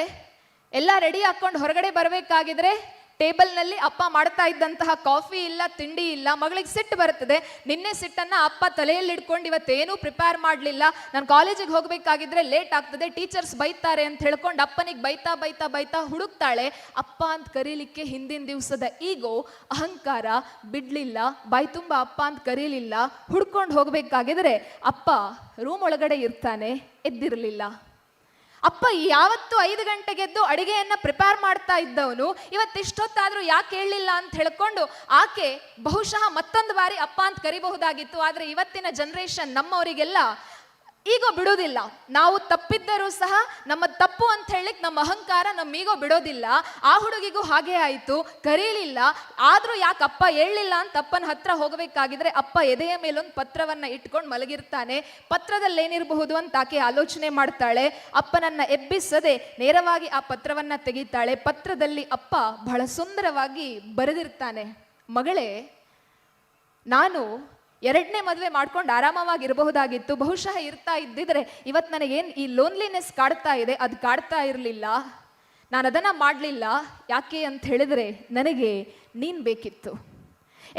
ಎಲ್ಲ ರೆಡಿ ಹಾಕೊಂಡು ಹೊರಗಡೆ ಬರಬೇಕಾಗಿದ್ರೆ ಟೇಬಲ್ನಲ್ಲಿ ಅಪ್ಪ ಮಾಡ್ತಾ ಇದ್ದಂತಹ ಕಾಫಿ ಇಲ್ಲ, ತಿಂಡಿ ಇಲ್ಲ, ಮಗಳಿಗೆ ಸಿಟ್ಟು ಬರುತ್ತದೆ. ನಿನ್ನೆ ಸಿಟ್ಟನ್ನ ಅಪ್ಪ ತಲೆಯಲ್ಲಿ ಇಟ್ಕೊಂಡು ಇವತ್ತೇನೂ ಪ್ರಿಪೇರ್ ಮಾಡಲಿಲ್ಲ. ನಾನು ಕಾಲೇಜಿಗೆ ಹೋಗಬೇಕಾಗಿದ್ರೆ ಲೇಟ್ ಆಗ್ತದೆ, ಟೀಚರ್ಸ್ ಬೈತಾರೆ ಅಂತ ಹೇಳ್ಕೊಂಡು ಅಪ್ಪನಿಗೆ ಬೈತಾ ಬೈತಾ ಬೈತಾ ಹುಡುಕ್ತಾಳೆ. ಅಪ್ಪ ಅಂತ ಕರೀಲಿಕ್ಕೆ ಹಿಂದಿನ ದಿವಸದ ಈಗೋ, ಅಹಂಕಾರ ಬಿಡ್ಲಿಲ್ಲ, ಬಾಯ್ ತುಂಬ ಅಪ್ಪ ಅಂತ ಕರೀಲಿಲ್ಲ. ಹುಡ್ಕೊಂಡು ಹೋಗಬೇಕಾಗಿದ್ರೆ ಅಪ್ಪ ರೂಮ್ ಒಳಗಡೆ ಇರ್ತಾನೆ, ಎದ್ದಿರಲಿಲ್ಲ. ಅಪ್ಪ, ಯಾವತ್ತು ಐದು ಗಂಟೆಗೆದ್ದು ಅಡಿಗೆಯನ್ನ ಪ್ರಿಪೇರ್ ಮಾಡ್ತಾ ಇದ್ದವನು ಇವತ್ತಿಷ್ಟೊತ್ತಾದ್ರೂ ಯಾಕೆ ಹೇಳಲಿಲ್ಲ ಅಂತ ಹೇಳ್ಕೊಂಡು ಆಕೆ ಬಹುಶಃ ಮತ್ತೊಂದು ಬಾರಿ ಅಪ್ಪ ಅಂತ ಕರಿಬಹುದಾಗಿತ್ತು. ಆದರೆ ಇವತ್ತಿನ ಜನರೇಷನ್ ನಮ್ಮವರಿಗೆಲ್ಲ ಈಗ ಬಿಡೋದಿಲ್ಲ. ನಾವು ತಪ್ಪಿದ್ದರೂ ಸಹ ನಮ್ಮ ತಪ್ಪು ಅಂತ ಹೇಳಿಕ್ ನಮ್ಮ ಅಹಂಕಾರ ನಮ್ಮೀಗೋ ಬಿಡೋದಿಲ್ಲ. ಆ ಹುಡುಗಿಗೂ ಹಾಗೆ ಆಯಿತು. ಕರೀಲಿಲ್ಲ. ಆದ್ರೂ ಯಾಕೆ ಅಪ್ಪ ಹೇಳಲಿಲ್ಲ ಅಂತ ಅಪ್ಪನ ಹತ್ರ ಹೋಗಬೇಕಾಗಿದ್ರೆ ಅಪ್ಪ ಎದೆಯ ಮೇಲೊಂದು ಪತ್ರವನ್ನ ಇಟ್ಕೊಂಡು ಮಲಗಿರ್ತಾನೆ. ಪತ್ರದಲ್ಲಿ ಏನಿರಬಹುದು ಅಂತ ಆಕೆ ಆಲೋಚನೆ ಮಾಡ್ತಾಳೆ. ಅಪ್ಪನನ್ನ ಎಬ್ಬಿಸದೆ ನೇರವಾಗಿ ಆ ಪತ್ರವನ್ನ ತೆಗಿತಾಳೆ. ಪತ್ರದಲ್ಲಿ ಅಪ್ಪ ಬಹಳ ಸುಂದರವಾಗಿ ಬರೆದಿರ್ತಾನೆ. ಮಗಳೇ, ನಾನು ಎರಡನೇ ಮದುವೆ ಮಾಡ್ಕೊಂಡು ಆರಾಮವಾಗಿ ಇರಬಹುದಾಗಿತ್ತು ಬಹುಶಃ ಇರ್ತಾ ಇದ್ದಿದ್ರೆ ಇವತ್ತು ನನಗೇನು ಈ ಲೋನ್ಲಿನೆಸ್ ಕಾಡ್ತಾ ಇದೆ? ಅದು ಕಾಡ್ತಾ ಇರಲಿಲ್ಲ. ನಾನು ಅದನ್ನು ಮಾಡಲಿಲ್ಲ. ಯಾಕೆ ಅಂತ ಹೇಳಿದ್ರೆ ನನಗೆ ನೀನು ಬೇಕಿತ್ತು.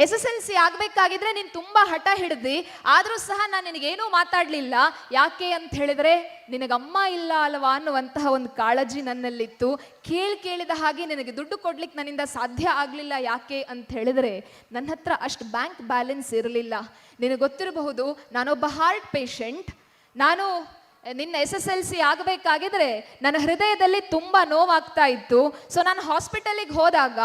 ಎಸ್ ಎಸ್ ಎಲ್ ಸಿ ಆಗಬೇಕಾಗಿದ್ರೆ ನೀನು ತುಂಬ ಹಠ ಹಿಡ್ದಿ, ಆದರೂ ಸಹ ನಾನು ನಿನಗೇನೂ ಮಾತಾಡಲಿಲ್ಲ. ಯಾಕೆ ಅಂತ ಹೇಳಿದ್ರೆ, ನಿನಗಮ್ಮ ಇಲ್ಲ ಅಲ್ವಾ ಅನ್ನುವಂತಹ ಒಂದು ಕಾಳಜಿ ನನ್ನಲ್ಲಿತ್ತು. ಕೇಳಿ ಕೇಳಿದ ಹಾಗೆ ನಿನಗೆ ದುಡ್ಡು ಕೊಡ್ಲಿಕ್ಕೆ ನನ್ನಿಂದ ಸಾಧ್ಯ ಆಗಲಿಲ್ಲ ಯಾಕೆ ಅಂತ ಹೇಳಿದ್ರೆ ನನ್ನ ಹತ್ರ ಅಷ್ಟು ಬ್ಯಾಂಕ್ ಬ್ಯಾಲೆನ್ಸ್ ಇರಲಿಲ್ಲ. ನಿನಗೆ ಗೊತ್ತಿರಬಹುದು, ನಾನೊಬ್ಬ ಹಾರ್ಟ್ ಪೇಷಂಟ್. ನಾನು ನಿನ್ನ ಎಸ್ ಎಸ್ ಎಲ್ ಸಿ ಆಗಬೇಕಾಗಿದ್ರೆ ನನ್ನ ಹೃದಯದಲ್ಲಿ ತುಂಬ ನೋವಾಗ್ತಾ ಇತ್ತು. ಸೊ ನಾನು ಹಾಸ್ಪಿಟಲಿಗೆ ಹೋದಾಗ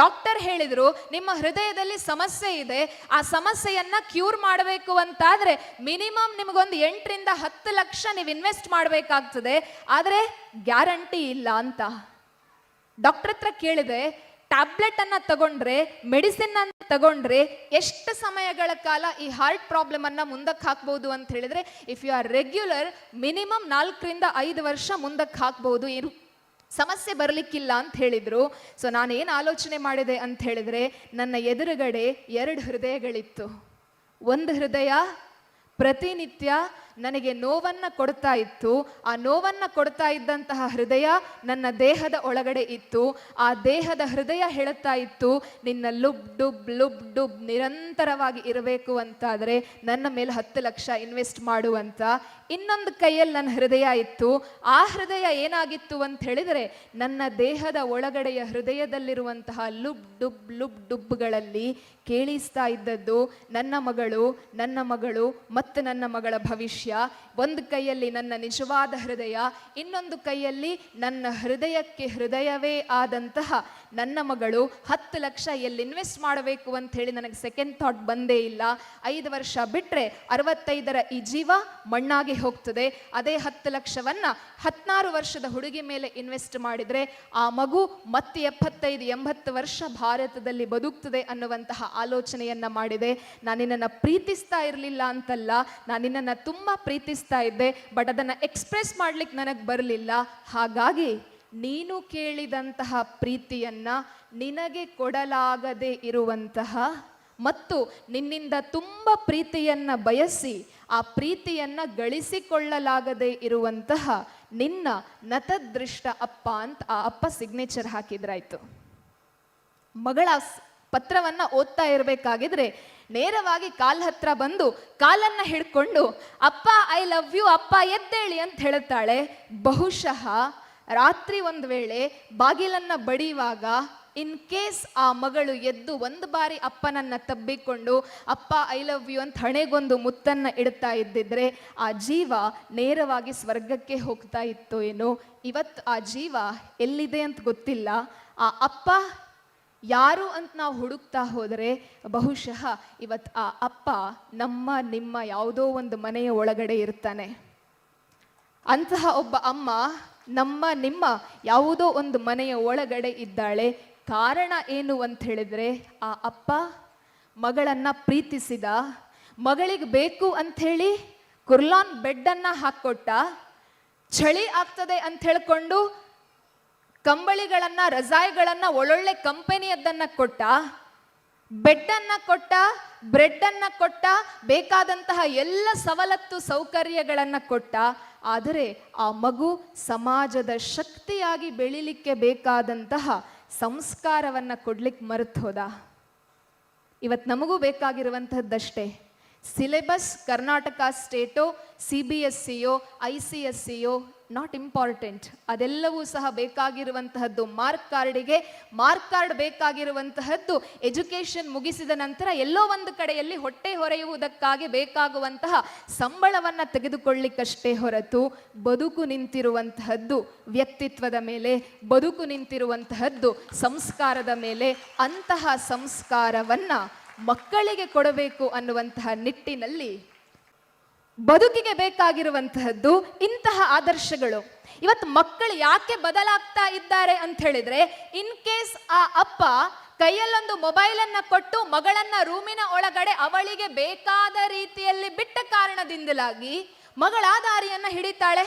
ಡಾಕ್ಟರ್ ಹೇಳಿದರು, ನಿಮ್ಮ ಹೃದಯದಲ್ಲಿ ಸಮಸ್ಯೆ ಇದೆ, ಆ ಸಮಸ್ಯೆಯನ್ನು ಕ್ಯೂರ್ ಮಾಡಬೇಕು ಅಂತಾದರೆ ಮಿನಿಮಮ್ ನಿಮಗೊಂದು ಎಂಟರಿಂದ ಹತ್ತು ಲಕ್ಷ ನೀವು ಇನ್ವೆಸ್ಟ್ ಮಾಡಬೇಕಾಗ್ತದೆ. ಆದರೆ ಗ್ಯಾರಂಟಿ ಇಲ್ಲ ಅಂತ. ಡಾಕ್ಟರ್ ಹತ್ರ ಕೇಳಿದೆ ಟ್ಯಾಬ್ಲೆಟ್ ಅನ್ನ ತಗೊಂಡ್ರೆ ಮೆಡಿಸಿನ್ ಅನ್ನು ತಗೊಂಡ್ರೆ ಎಷ್ಟು ಸಮಯಗಳ ಕಾಲ ಈ ಹಾರ್ಟ್ ಪ್ರಾಬ್ಲಮ್ ಅನ್ನ ಮುಂದಕ್ಕೆ ಹಾಕ್ಬಹುದು ಅಂತ ಹೇಳಿದ್ರೆ if you are regular minimum ನಾಲ್ಕರಿಂದ ಐದು ವರ್ಷ ಮುಂದಕ್ಕೆ ಹಾಕ್ಬಹುದು ಏನು? ಸಮಸ್ಯೆ ಬರಲಿಕ್ಕಿಲ್ಲ ಅಂತ ಹೇಳಿದ್ರು. ಸೊ ನಾನು ಏನು ಆಲೋಚನೆ ಮಾಡಿದೆ ಅಂತ ಹೇಳಿದ್ರೆ, ನನ್ನ ಎದುರುಗಡೆ ಎರಡು ಹೃದಯಗಳಿತ್ತು. ಒಂದು ಹೃದಯ ಪ್ರತಿನಿತ್ಯ ನನಗೆ ನೋವನ್ನ ಕೊಡ್ತಾ ಇತ್ತು. ಆ ನೋವನ್ನ ಕೊಡ್ತಾ ಇದ್ದಂತಹ ಹೃದಯ ನನ್ನ ದೇಹದ ಒಳಗಡೆ ಇತ್ತು. ಆ ದೇಹದ ಹೃದಯ ಹೇಳುತ್ತಾ ಇತ್ತು, ನಿನ್ನ ಲುಬ್ ಡುಬ್ ಲುಬ್ ಡುಬ್ ನಿರಂತರವಾಗಿ ಇರಬೇಕು ಅಂತಾದರೆ ನನ್ನ ಮೇಲೆ ಹತ್ತು ಲಕ್ಷ ಇನ್ವೆಸ್ಟ್ ಮಾಡುವಂತ ಇನ್ನೊಂದು ಕೈಯಲ್ಲಿ ನನ್ನ ಹೃದಯ ಇತ್ತು. ಆ ಹೃದಯ ಏನಾಗಿತ್ತು ಅಂತ ಹೇಳಿದರೆ ನನ್ನ ದೇಹದ ಒಳಗಡೆಯ ಹೃದಯದಲ್ಲಿರುವಂತಹ ಲುಬ್ ಡುಬ್ ಲುಬ್ ಡುಬ್ಗಳಲ್ಲಿ ಕೇಳಿಸ್ತಾ ಇದ್ದದ್ದು ನನ್ನ ಮಗಳು ನನ್ನ ಮಗಳು ಮತ್ತು ನನ್ನ ಮಗಳ ಭವಿಷ್ಯ. મનુષ્ય ಒಂದು ಕೈಯಲ್ಲಿ ನನ್ನ ನಿಜವಾದ ಹೃದಯ, ಇನ್ನೊಂದು ಕೈಯಲ್ಲಿ ನನ್ನ ಹೃದಯಕ್ಕೆ ಹೃದಯವೇ ಆದಂತಹ ನನ್ನ ಮಗಳು ಹತ್ತು ಲಕ್ಷ ಎಲ್ಲಿ ಇನ್ವೆಸ್ಟ್ ಮಾಡಬೇಕು ಅಂತ ಹೇಳಿ ನನಗೆ ಸೆಕೆಂಡ್ ಥಾಟ್ ಬಂದೇ ಇಲ್ಲ. ಐದು ವರ್ಷ ಬಿಟ್ಟರೆ ಅರವತ್ತೈದರ ಈ ಜೀವ ಮಣ್ಣಾಗಿ ಹೋಗ್ತದೆ. ಅದೇ ಹತ್ತು ಲಕ್ಷವನ್ನ ಹದಿನಾರು ವರ್ಷದ ಹುಡುಗಿ ಮೇಲೆ ಇನ್ವೆಸ್ಟ್ ಮಾಡಿದರೆ ಆ ಮಗು ಮತ್ತೆ ಎಪ್ಪತ್ತೈದು, ಎಂಬತ್ತು ವರ್ಷ ಭಾರತದಲ್ಲಿ ಬದುಕ್ತದೆ ಅನ್ನುವಂತಹ ಆಲೋಚನೆಯನ್ನ ಮಾಡಿದೆ. ನಾನು ನಿನ್ನನ್ನು ಪ್ರೀತಿಸ್ತಾ ಇರಲಿಲ್ಲ ಅಂತಲ್ಲ ನಾನು ನಿನ್ನನ್ನು ತುಂಬ ಇದ್ದೆ ಬಟ್ ಅದನ್ನು ಎಕ್ಸ್ಪ್ರೆಸ್ ಮಾಡ್ಲಿಕ್ಕೆ ನನಗೆ ಬರಲಿಲ್ಲ. ಹಾಗಾಗಿ ನೀನು ಕೇಳಿದಂತಹ ಪ್ರೀತಿಯನ್ನ ನಿನಗೆ ಕೊಡಲಾಗದೆ ಇರುವಂತಹ ಮತ್ತು ನಿನ್ನಿಂದ ತುಂಬ ಪ್ರೀತಿಯನ್ನ ಬಯಸಿ ಆ ಪ್ರೀತಿಯನ್ನ ಗಳಿಸಿಕೊಳ್ಳಲಾಗದೆ ಇರುವಂತಹ ನಿನ್ನ ನತದೃಷ್ಟ ಅಪ್ಪ ಅಂತ ಆ ಅಪ್ಪ ಸಿಗ್ನೇಚರ್ ಹಾಕಿದ್ರಾಯ್ತು. ಮಗಳ ಪತ್ರವನ್ನ ಓದ್ತಾ ಇರಬೇಕಾಗಿದ್ರೆ ನೇರವಾಗಿ ಕಾಲ್ ಹತ್ರ ಬಂದು ಕಾಲನ್ನ ಹಿಡ್ಕೊಂಡು, ಅಪ್ಪ ಐ ಲವ್ ಯು ಅಪ್ಪ, ಎದ್ದೇಳಿ ಅಂತ ಹೇಳುತ್ತಾಳೆ. ಬಹುಶಃ ರಾತ್ರಿ ಒಂದು ವೇಳೆ ಬಾಗಿಲನ್ನ ಬಡಿಯುವಾಗ, ಇನ್ ಕೇಸ್ ಆ ಮಗಳು ಎದ್ದು ಒಂದು ಬಾರಿ ಅಪ್ಪನನ್ನ ತಬ್ಬಿಕೊಂಡು, ಅಪ್ಪ ಐ ಲವ್ ಯು ಅಂತ ಹಣೆಗೊಂದು ಮುತ್ತನ್ನ ಇಡ್ತಾ ಇದ್ದಿದ್ರೆ ಆ ಜೀವ ನೇರವಾಗಿ ಸ್ವರ್ಗಕ್ಕೆ ಹೋಗ್ತಾ ಇತ್ತು ಏನೋ. ಇವತ್ತು ಆ ಜೀವ ಎಲ್ಲಿದೆ ಅಂತ ಗೊತ್ತಿಲ್ಲ. ಆ ಅಪ್ಪ ಯಾರು ಅಂತ ನಾವು ಹುಡುಕ್ತಾ ಹೋದರೆ ಬಹುಶಃ ಇವತ್ತು ಆ ಅಪ್ಪ ನಮ್ಮ, ನಿಮ್ಮ ಯಾವುದೋ ಒಂದು ಮನೆಯ ಒಳಗಡೆ ಇರ್ತಾನೆ. ಅಂತಹ ಒಬ್ಬ ಅಮ್ಮ ನಮ್ಮ, ನಿಮ್ಮ ಯಾವುದೋ ಒಂದು ಮನೆಯ ಒಳಗಡೆ ಇದ್ದಾಳೆ. ಕಾರಣ ಏನು ಅಂತ ಹೇಳಿದ್ರೆ ಆ ಅಪ್ಪ ಮಗಳನ್ನ ಪ್ರೀತಿಸಿದ. ಮಗಳಿಗೆ ಬೇಕು ಅಂಥೇಳಿ ಕುರ್ಲಾನ್ ಬೆಡ್ಡನ್ನ ಹಾಕ್ಕೊಟ್ಟ ಚಳಿ ಆಗ್ತದೆ ಅಂತ ಹೇಳ್ಕೊಂಡು ಕಂಬಳಿಗಳನ್ನ ರಜಾಯಿಗಳನ್ನ ಒಳ್ಳೊಳ್ಳೆ ಕಂಪನಿಯದ್ದನ್ನ ಕೊಟ್ಟ ಬೆಡ್ಡನ್ನ ಕೊಟ್ಟ ಬ್ರೆಡ್ ಅನ್ನ ಕೊಟ್ಟ, ಬೇಕಾದಂತಹ ಎಲ್ಲ ಸವಲತ್ತು ಸೌಕರ್ಯಗಳನ್ನ ಕೊಟ್ಟ, ಆದರೆ ಆ ಮಗು ಸಮಾಜದ ಶಕ್ತಿಯಾಗಿ ಬೆಳಿಲಿಕ್ಕೆ ಬೇಕಾದಂತಹ ಸಂಸ್ಕಾರವನ್ನ ಕೊಡ್ಲಿಕ್ಕೆ ಮರೆತು ಹೋದ. ಇವತ್ತು ನಮಗೂ ಬೇಕಾಗಿರುವಂತಹದ್ದಷ್ಟೇ ಸಿಲೆಬಸ್ ಕರ್ನಾಟಕ ಸ್ಟೇಟೋ, ಸಿ ಬಿ ಎಸ್ ಸಿಯೋ ಐ ಸಿ ಎಸ್ ಸಿಯೋ ನಾಟ್ ಇಂಪಾರ್ಟೆಂಟ್ ಅದೆಲ್ಲವೂ ಸಹ ಬೇಕಾಗಿರುವಂತಹದ್ದು. ಮಾರ್ಕ್ ಕಾರ್ಡಿಗೆ ಮಾರ್ಕ್ ಕಾರ್ಡ್ ಬೇಕಾಗಿರುವಂತಹದ್ದು. ಎಜುಕೇಷನ್ ಮುಗಿಸಿದ ನಂತರ ಎಲ್ಲೋ ಒಂದು ಕಡೆಯಲ್ಲಿ ಹೊಟ್ಟೆ ಹೊರೆಯುವುದಕ್ಕಾಗಿ ಬೇಕಾಗುವಂತಹ ಸಂಬಳವನ್ನು ತೆಗೆದುಕೊಳ್ಳಿಕ್ಕಷ್ಟೇ ಹೊರತು ಬದುಕು ನಿಂತಿರುವಂತಹದ್ದು, ವ್ಯಕ್ತಿತ್ವದ ಮೇಲೆ ಬದುಕು ನಿಂತಿರುವಂತಹದ್ದು, ಸಂಸ್ಕಾರದ ಮೇಲೆ ಅಂತಹ ಸಂಸ್ಕಾರವನ್ನು ಮಕ್ಕಳಿಗೆ ಕೊಡಬೇಕು ಅನ್ನುವಂತಹ ನಿಟ್ಟಿನಲ್ಲಿ ಬದುಕಿಗೆ ಬೇಕಾಗಿರುವಂತಹದ್ದು ಇಂತಹ ಆದರ್ಶಗಳು. ಇವತ್ತು ಮಕ್ಕಳು ಯಾಕೆ ಬದಲಾಗ್ತಾ ಇದ್ದಾರೆ ಅಂತ ಹೇಳಿದ್ರೆ ಇನ್ ಕೇಸ್ ಆ ಅಪ್ಪ ಕೈಯಲ್ಲೊಂದು ಮೊಬೈಲ್ ಅನ್ನ ಕೊಟ್ಟು ಮಗಳನ್ನ ರೂಮಿನ ಒಳಗಡೆ ಅವಳಿಗೆ ಬೇಕಾದ ರೀತಿಯಲ್ಲಿ ಬಿಟ್ಟ ಕಾರಣದಿಂದಲಾಗಿ ಮಗಳ ದಾರಿಯನ್ನ ಹಿಡಿತಾಳೆ.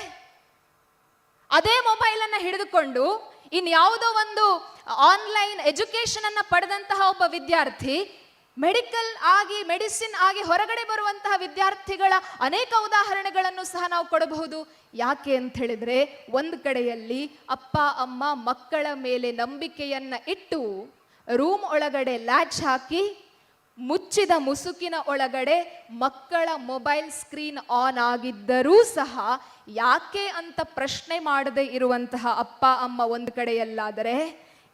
ಅದೇ ಮೊಬೈಲ್ ಅನ್ನ ಹಿಡಿದುಕೊಂಡು ಇನ್ಯಾವುದೋ ಒಂದು ಆನ್ಲೈನ್ ಎಜುಕೇಶನ್ ಅನ್ನ ಪಡೆದಂತಹ ಒಬ್ಬ ವಿದ್ಯಾರ್ಥಿ ಮೆಡಿಕಲ್ ಆಗಿ, ಮೆಡಿಸಿನ್ ಆಗಿ ಹೊರಗಡೆ ಬರುವಂತಹ ವಿದ್ಯಾರ್ಥಿಗಳ ಅನೇಕ ಉದಾಹರಣೆಗಳನ್ನು ಸಹ ನಾವು ಕೊಡಬಹುದು. ಯಾಕೆ ಅಂತ ಹೇಳಿದ್ರೆ ಒಂದು ಕಡೆಯಲ್ಲಿ ಅಪ್ಪ, ಅಮ್ಮ ಮಕ್ಕಳ ಮೇಲೆ ನಂಬಿಕೆಯನ್ನ ಇಟ್ಟು ರೂಮ್ ಒಳಗಡೆ ಲ್ಯಾಚ್ ಹಾಕಿ, ಮುಚ್ಚಿದ ಮುಸುಕಿನ ಒಳಗಡೆ ಮಕ್ಕಳ ಮೊಬೈಲ್ ಸ್ಕ್ರೀನ್ ಆನ್ ಆಗಿದ್ದರೂ ಸಹ ಯಾಕೆ ಅಂತ ಪ್ರಶ್ನೆ ಮಾಡದೆ ಇರುವಂತಹ ಅಪ್ಪ, ಅಮ್ಮ ಒಂದು ಕಡೆಯಲ್ಲಾದರೆ,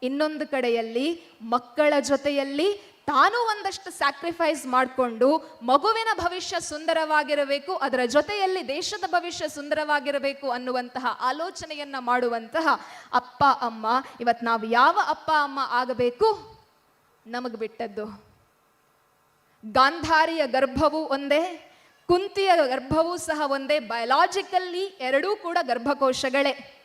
ಇನ್ನೊಂದು ಕಡೆಯಲ್ಲಿ ಮಕ್ಕಳ ಜೊತೆಯಲ್ಲಿ ತಾನು ಒಂದಷ್ಟು ಸ್ಯಾಕ್ರಿಫೈಸ್ ಮಾಡಿಕೊಂಡು ಮಗುವಿನ ಭವಿಷ್ಯ ಸುಂದರವಾಗಿರಬೇಕು, ಅದರ ಜೊತೆಯಲ್ಲಿ ದೇಶದ ಭವಿಷ್ಯ ಸುಂದರವಾಗಿರಬೇಕು ಅನ್ನುವಂತಹ ಆಲೋಚನೆಯನ್ನ ಮಾಡುವಂತಹ ಅಪ್ಪ, ಅಮ್ಮ ಇವತ್ತು ನಾವು ಯಾವ ಅಪ್ಪ, ಅಮ್ಮ ಆಗಬೇಕು? ನಮಗೆ ಬಿಟ್ಟದ್ದು. ಗಾಂಧಾರಿಯ ಗರ್ಭವು ಒಂದೇ, ಕುಂತಿಯ ಗರ್ಭವೂ ಸಹ ಒಂದೇ ಬಯಲಾಜಿಕಲ್ಲಿ ಎರಡೂ ಕೂಡ ಗರ್ಭಕೋಶಗಳೇ.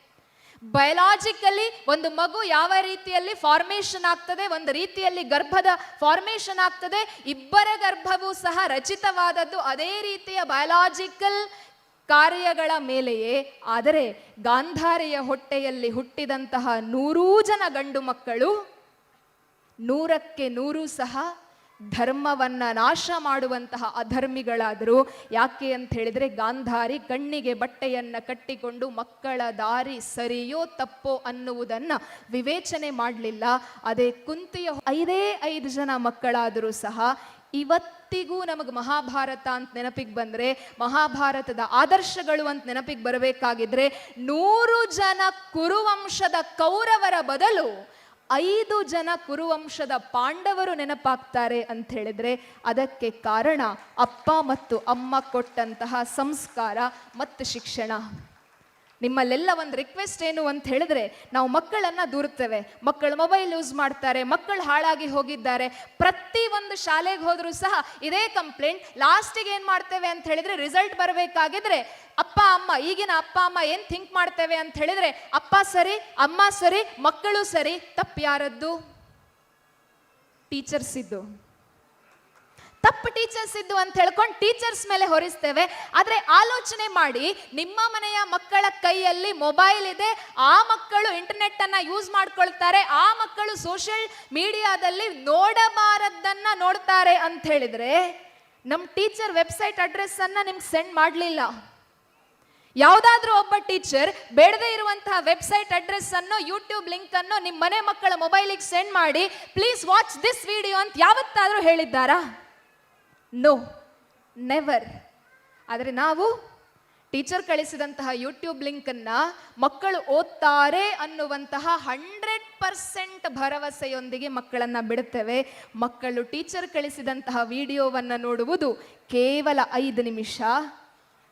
ಬಯಲಾಜಿಕಲಿ ಒಂದು ಮಗು ಯಾವ ರೀತಿಯಲ್ಲಿ ಫಾರ್ಮೇಷನ್ ಆಗ್ತದೆ, ಒಂದು ರೀತಿಯಲ್ಲಿ ಗರ್ಭದ ಫಾರ್ಮೇಷನ್ ಆಗ್ತದೆ, ಇಬ್ಬರ ಗರ್ಭವೂ ಸಹ ರಚಿತವಾದದ್ದು ಅದೇ ರೀತಿಯ ಬಯಲಾಜಿಕಲ್ ಕಾರ್ಯಗಳ ಮೇಲೆಯೇ. ಆದರೆ ಗಾಂಧಾರಿಯ ಹೊಟ್ಟೆಯಲ್ಲಿ ಹುಟ್ಟಿದಂತಹ ನೂರೂ ಜನ ಗಂಡು ಮಕ್ಕಳು ನೂರಕ್ಕೆ ನೂರು ಸಹ ಧರ್ಮವನ್ನ ನಾಶ ಮಾಡುವಂತಹ ಅಧರ್ಮಿಗಳಾದರು. ಯಾಕೆ ಅಂತ ಹೇಳಿದ್ರೆ ಗಾಂಧಾರಿ ಕಣ್ಣಿಗೆ ಬಟ್ಟೆಯನ್ನ ಕಟ್ಟಿಕೊಂಡು ಮಕ್ಕಳ ದಾರಿ ಸರಿಯೋ ತಪ್ಪೋ ಅನ್ನುವುದನ್ನ ವಿವೇಚನೆ ಮಾಡಲಿಲ್ಲ. ಅದೇ ಕುಂತಿಯ ಐದೇ ಐದು ಜನ ಮಕ್ಕಳಾದರೂ ಸಹ ಇವತ್ತಿಗೂ ನಮಗೆ ಮಹಾಭಾರತ ಅಂತ ನೆನಪಿಗೆ ಬಂದ್ರೆ, ಮಹಾಭಾರತದ ಆದರ್ಶಗಳು ಅಂತ ನೆನಪಿಗೆ ಬರಬೇಕಾಗಿದ್ರೆ ನೂರು ಜನ ಕುರುವಂಶದ ಕೌರವರ ಬದಲು ಐದು ಜನ ಕುರುವಂಶದ ಪಾಂಡವರು ನೆನಪಾಗ್ತಾರೆ ಅಂತ ಹೇಳಿದ್ರೆ ಅದಕ್ಕೆ ಕಾರಣ ಅಪ್ಪ ಮತ್ತು ಅಮ್ಮ ಕೊಟ್ಟಂತಹ ಸಂಸ್ಕಾರ ಮತ್ತು ಶಿಕ್ಷಣ. ನಿಮ್ಮಲ್ಲೆಲ್ಲ ಒಂದು ರಿಕ್ವೆಸ್ಟ್ ಏನು ಅಂತ ಹೇಳಿದ್ರೆ ನಾವು ಮಕ್ಕಳನ್ನು ದೂರುತ್ತೇವೆ. ಮಕ್ಕಳು ಮೊಬೈಲ್ ಯೂಸ್ ಮಾಡ್ತಾರೆ, ಮಕ್ಕಳು ಹಾಳಾಗಿ ಹೋಗಿದ್ದಾರೆ. ಪ್ರತಿ ಒಂದು ಶಾಲೆಗೆ ಹೋದರೂ ಸಹ ಇದೇ ಕಂಪ್ಲೇಂಟ್ ಲಾಸ್ಟಿಗೆ ಏನು ಮಾಡ್ತೇವೆ ಅಂತ ಹೇಳಿದರೆ ರಿಸಲ್ಟ್ ಬರಬೇಕಾಗಿದ್ರೆ ಅಪ್ಪ, ಅಮ್ಮ, ಈಗಿನ ಅಪ್ಪ, ಅಮ್ಮ ಏನು ಥಿಂಕ್ ಮಾಡ್ತೇವೆ ಅಂತ ಹೇಳಿದರೆ ಅಪ್ಪ ಸರಿ, ಅಮ್ಮ ಸರಿ, ಮಕ್ಕಳು ಸರಿ, ತಪ್ಪು ಯಾರದ್ದು? ಟೀಚರ್ಸ್ ಇದ್ದು. ತಪ್ಪು ಟೀಚರ್ಸ್ ಇದ್ದು ಅಂತ ಹೇಳ್ಕೊಂಡು ಟೀಚರ್ಸ್ ಮೇಲೆ ಹೊರಿಸ್ತೇವೆ. ಆದರೆ ಆಲೋಚನೆ ಮಾಡಿ, ನಿಮ್ಮ ಮನೆಯ ಮಕ್ಕಳ ಕೈಯಲ್ಲಿ ಮೊಬೈಲ್ ಇದೆ, ಆ ಮಕ್ಕಳು ಇಂಟರ್ನೆಟ್ ಅನ್ನ ಯೂಸ್ ಮಾಡ್ಕೊಳ್ತಾರೆ, ಆ ಮಕ್ಕಳು ಸೋಷಿಯಲ್ ಮೀಡಿಯಾದಲ್ಲಿ ನೋಡಬಾರದನ್ನ ನೋಡ್ತಾರೆ ಅಂತ ಹೇಳಿದ್ರೆ ನಮ್ಮ ಟೀಚರ್ ವೆಬ್ಸೈಟ್ ಅಡ್ರೆಸ್ ಅನ್ನ ನಿಮ್ಗೆ ಸೆಂಡ್ ಮಾಡಲಿಲ್ಲ. ಯಾವುದಾದ್ರೂ ಒಬ್ಬ ಟೀಚರ್ ಬೇಡದೇ ಇರುವಂತಹ ವೆಬ್ಸೈಟ್ ಅಡ್ರೆಸ್ ಅನ್ನು ಯೂಟ್ಯೂಬ್ ಲಿಂಕ್ ಅನ್ನು ನಿಮ್ಮ ಮನೆ ಮಕ್ಕಳ ಮೊಬೈಲಿಗೆ ಸೆಂಡ್ ಮಾಡಿ ಪ್ಲೀಸ್ ವಾಚ್ ದಿಸ್ ವಿಡಿಯೋ ಅಂತ ಯಾವತ್ತಾದರೂ ಹೇಳಿದ್ದಾರಾ? ನೋ ನೆವರ್ ಆದರೆ ನಾವು ಟೀಚರ್ ಕಳಿಸಿದಂತಹ ಯೂಟ್ಯೂಬ್ ಲಿಂಕನ್ನು ಮಕ್ಕಳು ಓದ್ತಾರೆ ಅನ್ನುವಂತಹ ಹಂಡ್ರೆಡ್ ಪರ್ಸೆಂಟ್ ಭರವಸೆಯೊಂದಿಗೆ ಮಕ್ಕಳನ್ನ ಬಿಡುತ್ತೇವೆ. ಮಕ್ಕಳು ಟೀಚರ್ ಕಳಿಸಿದಂತಹ ವಿಡಿಯೋವನ್ನು ನೋಡುವುದು ಕೇವಲ ಐದು ನಿಮಿಷ.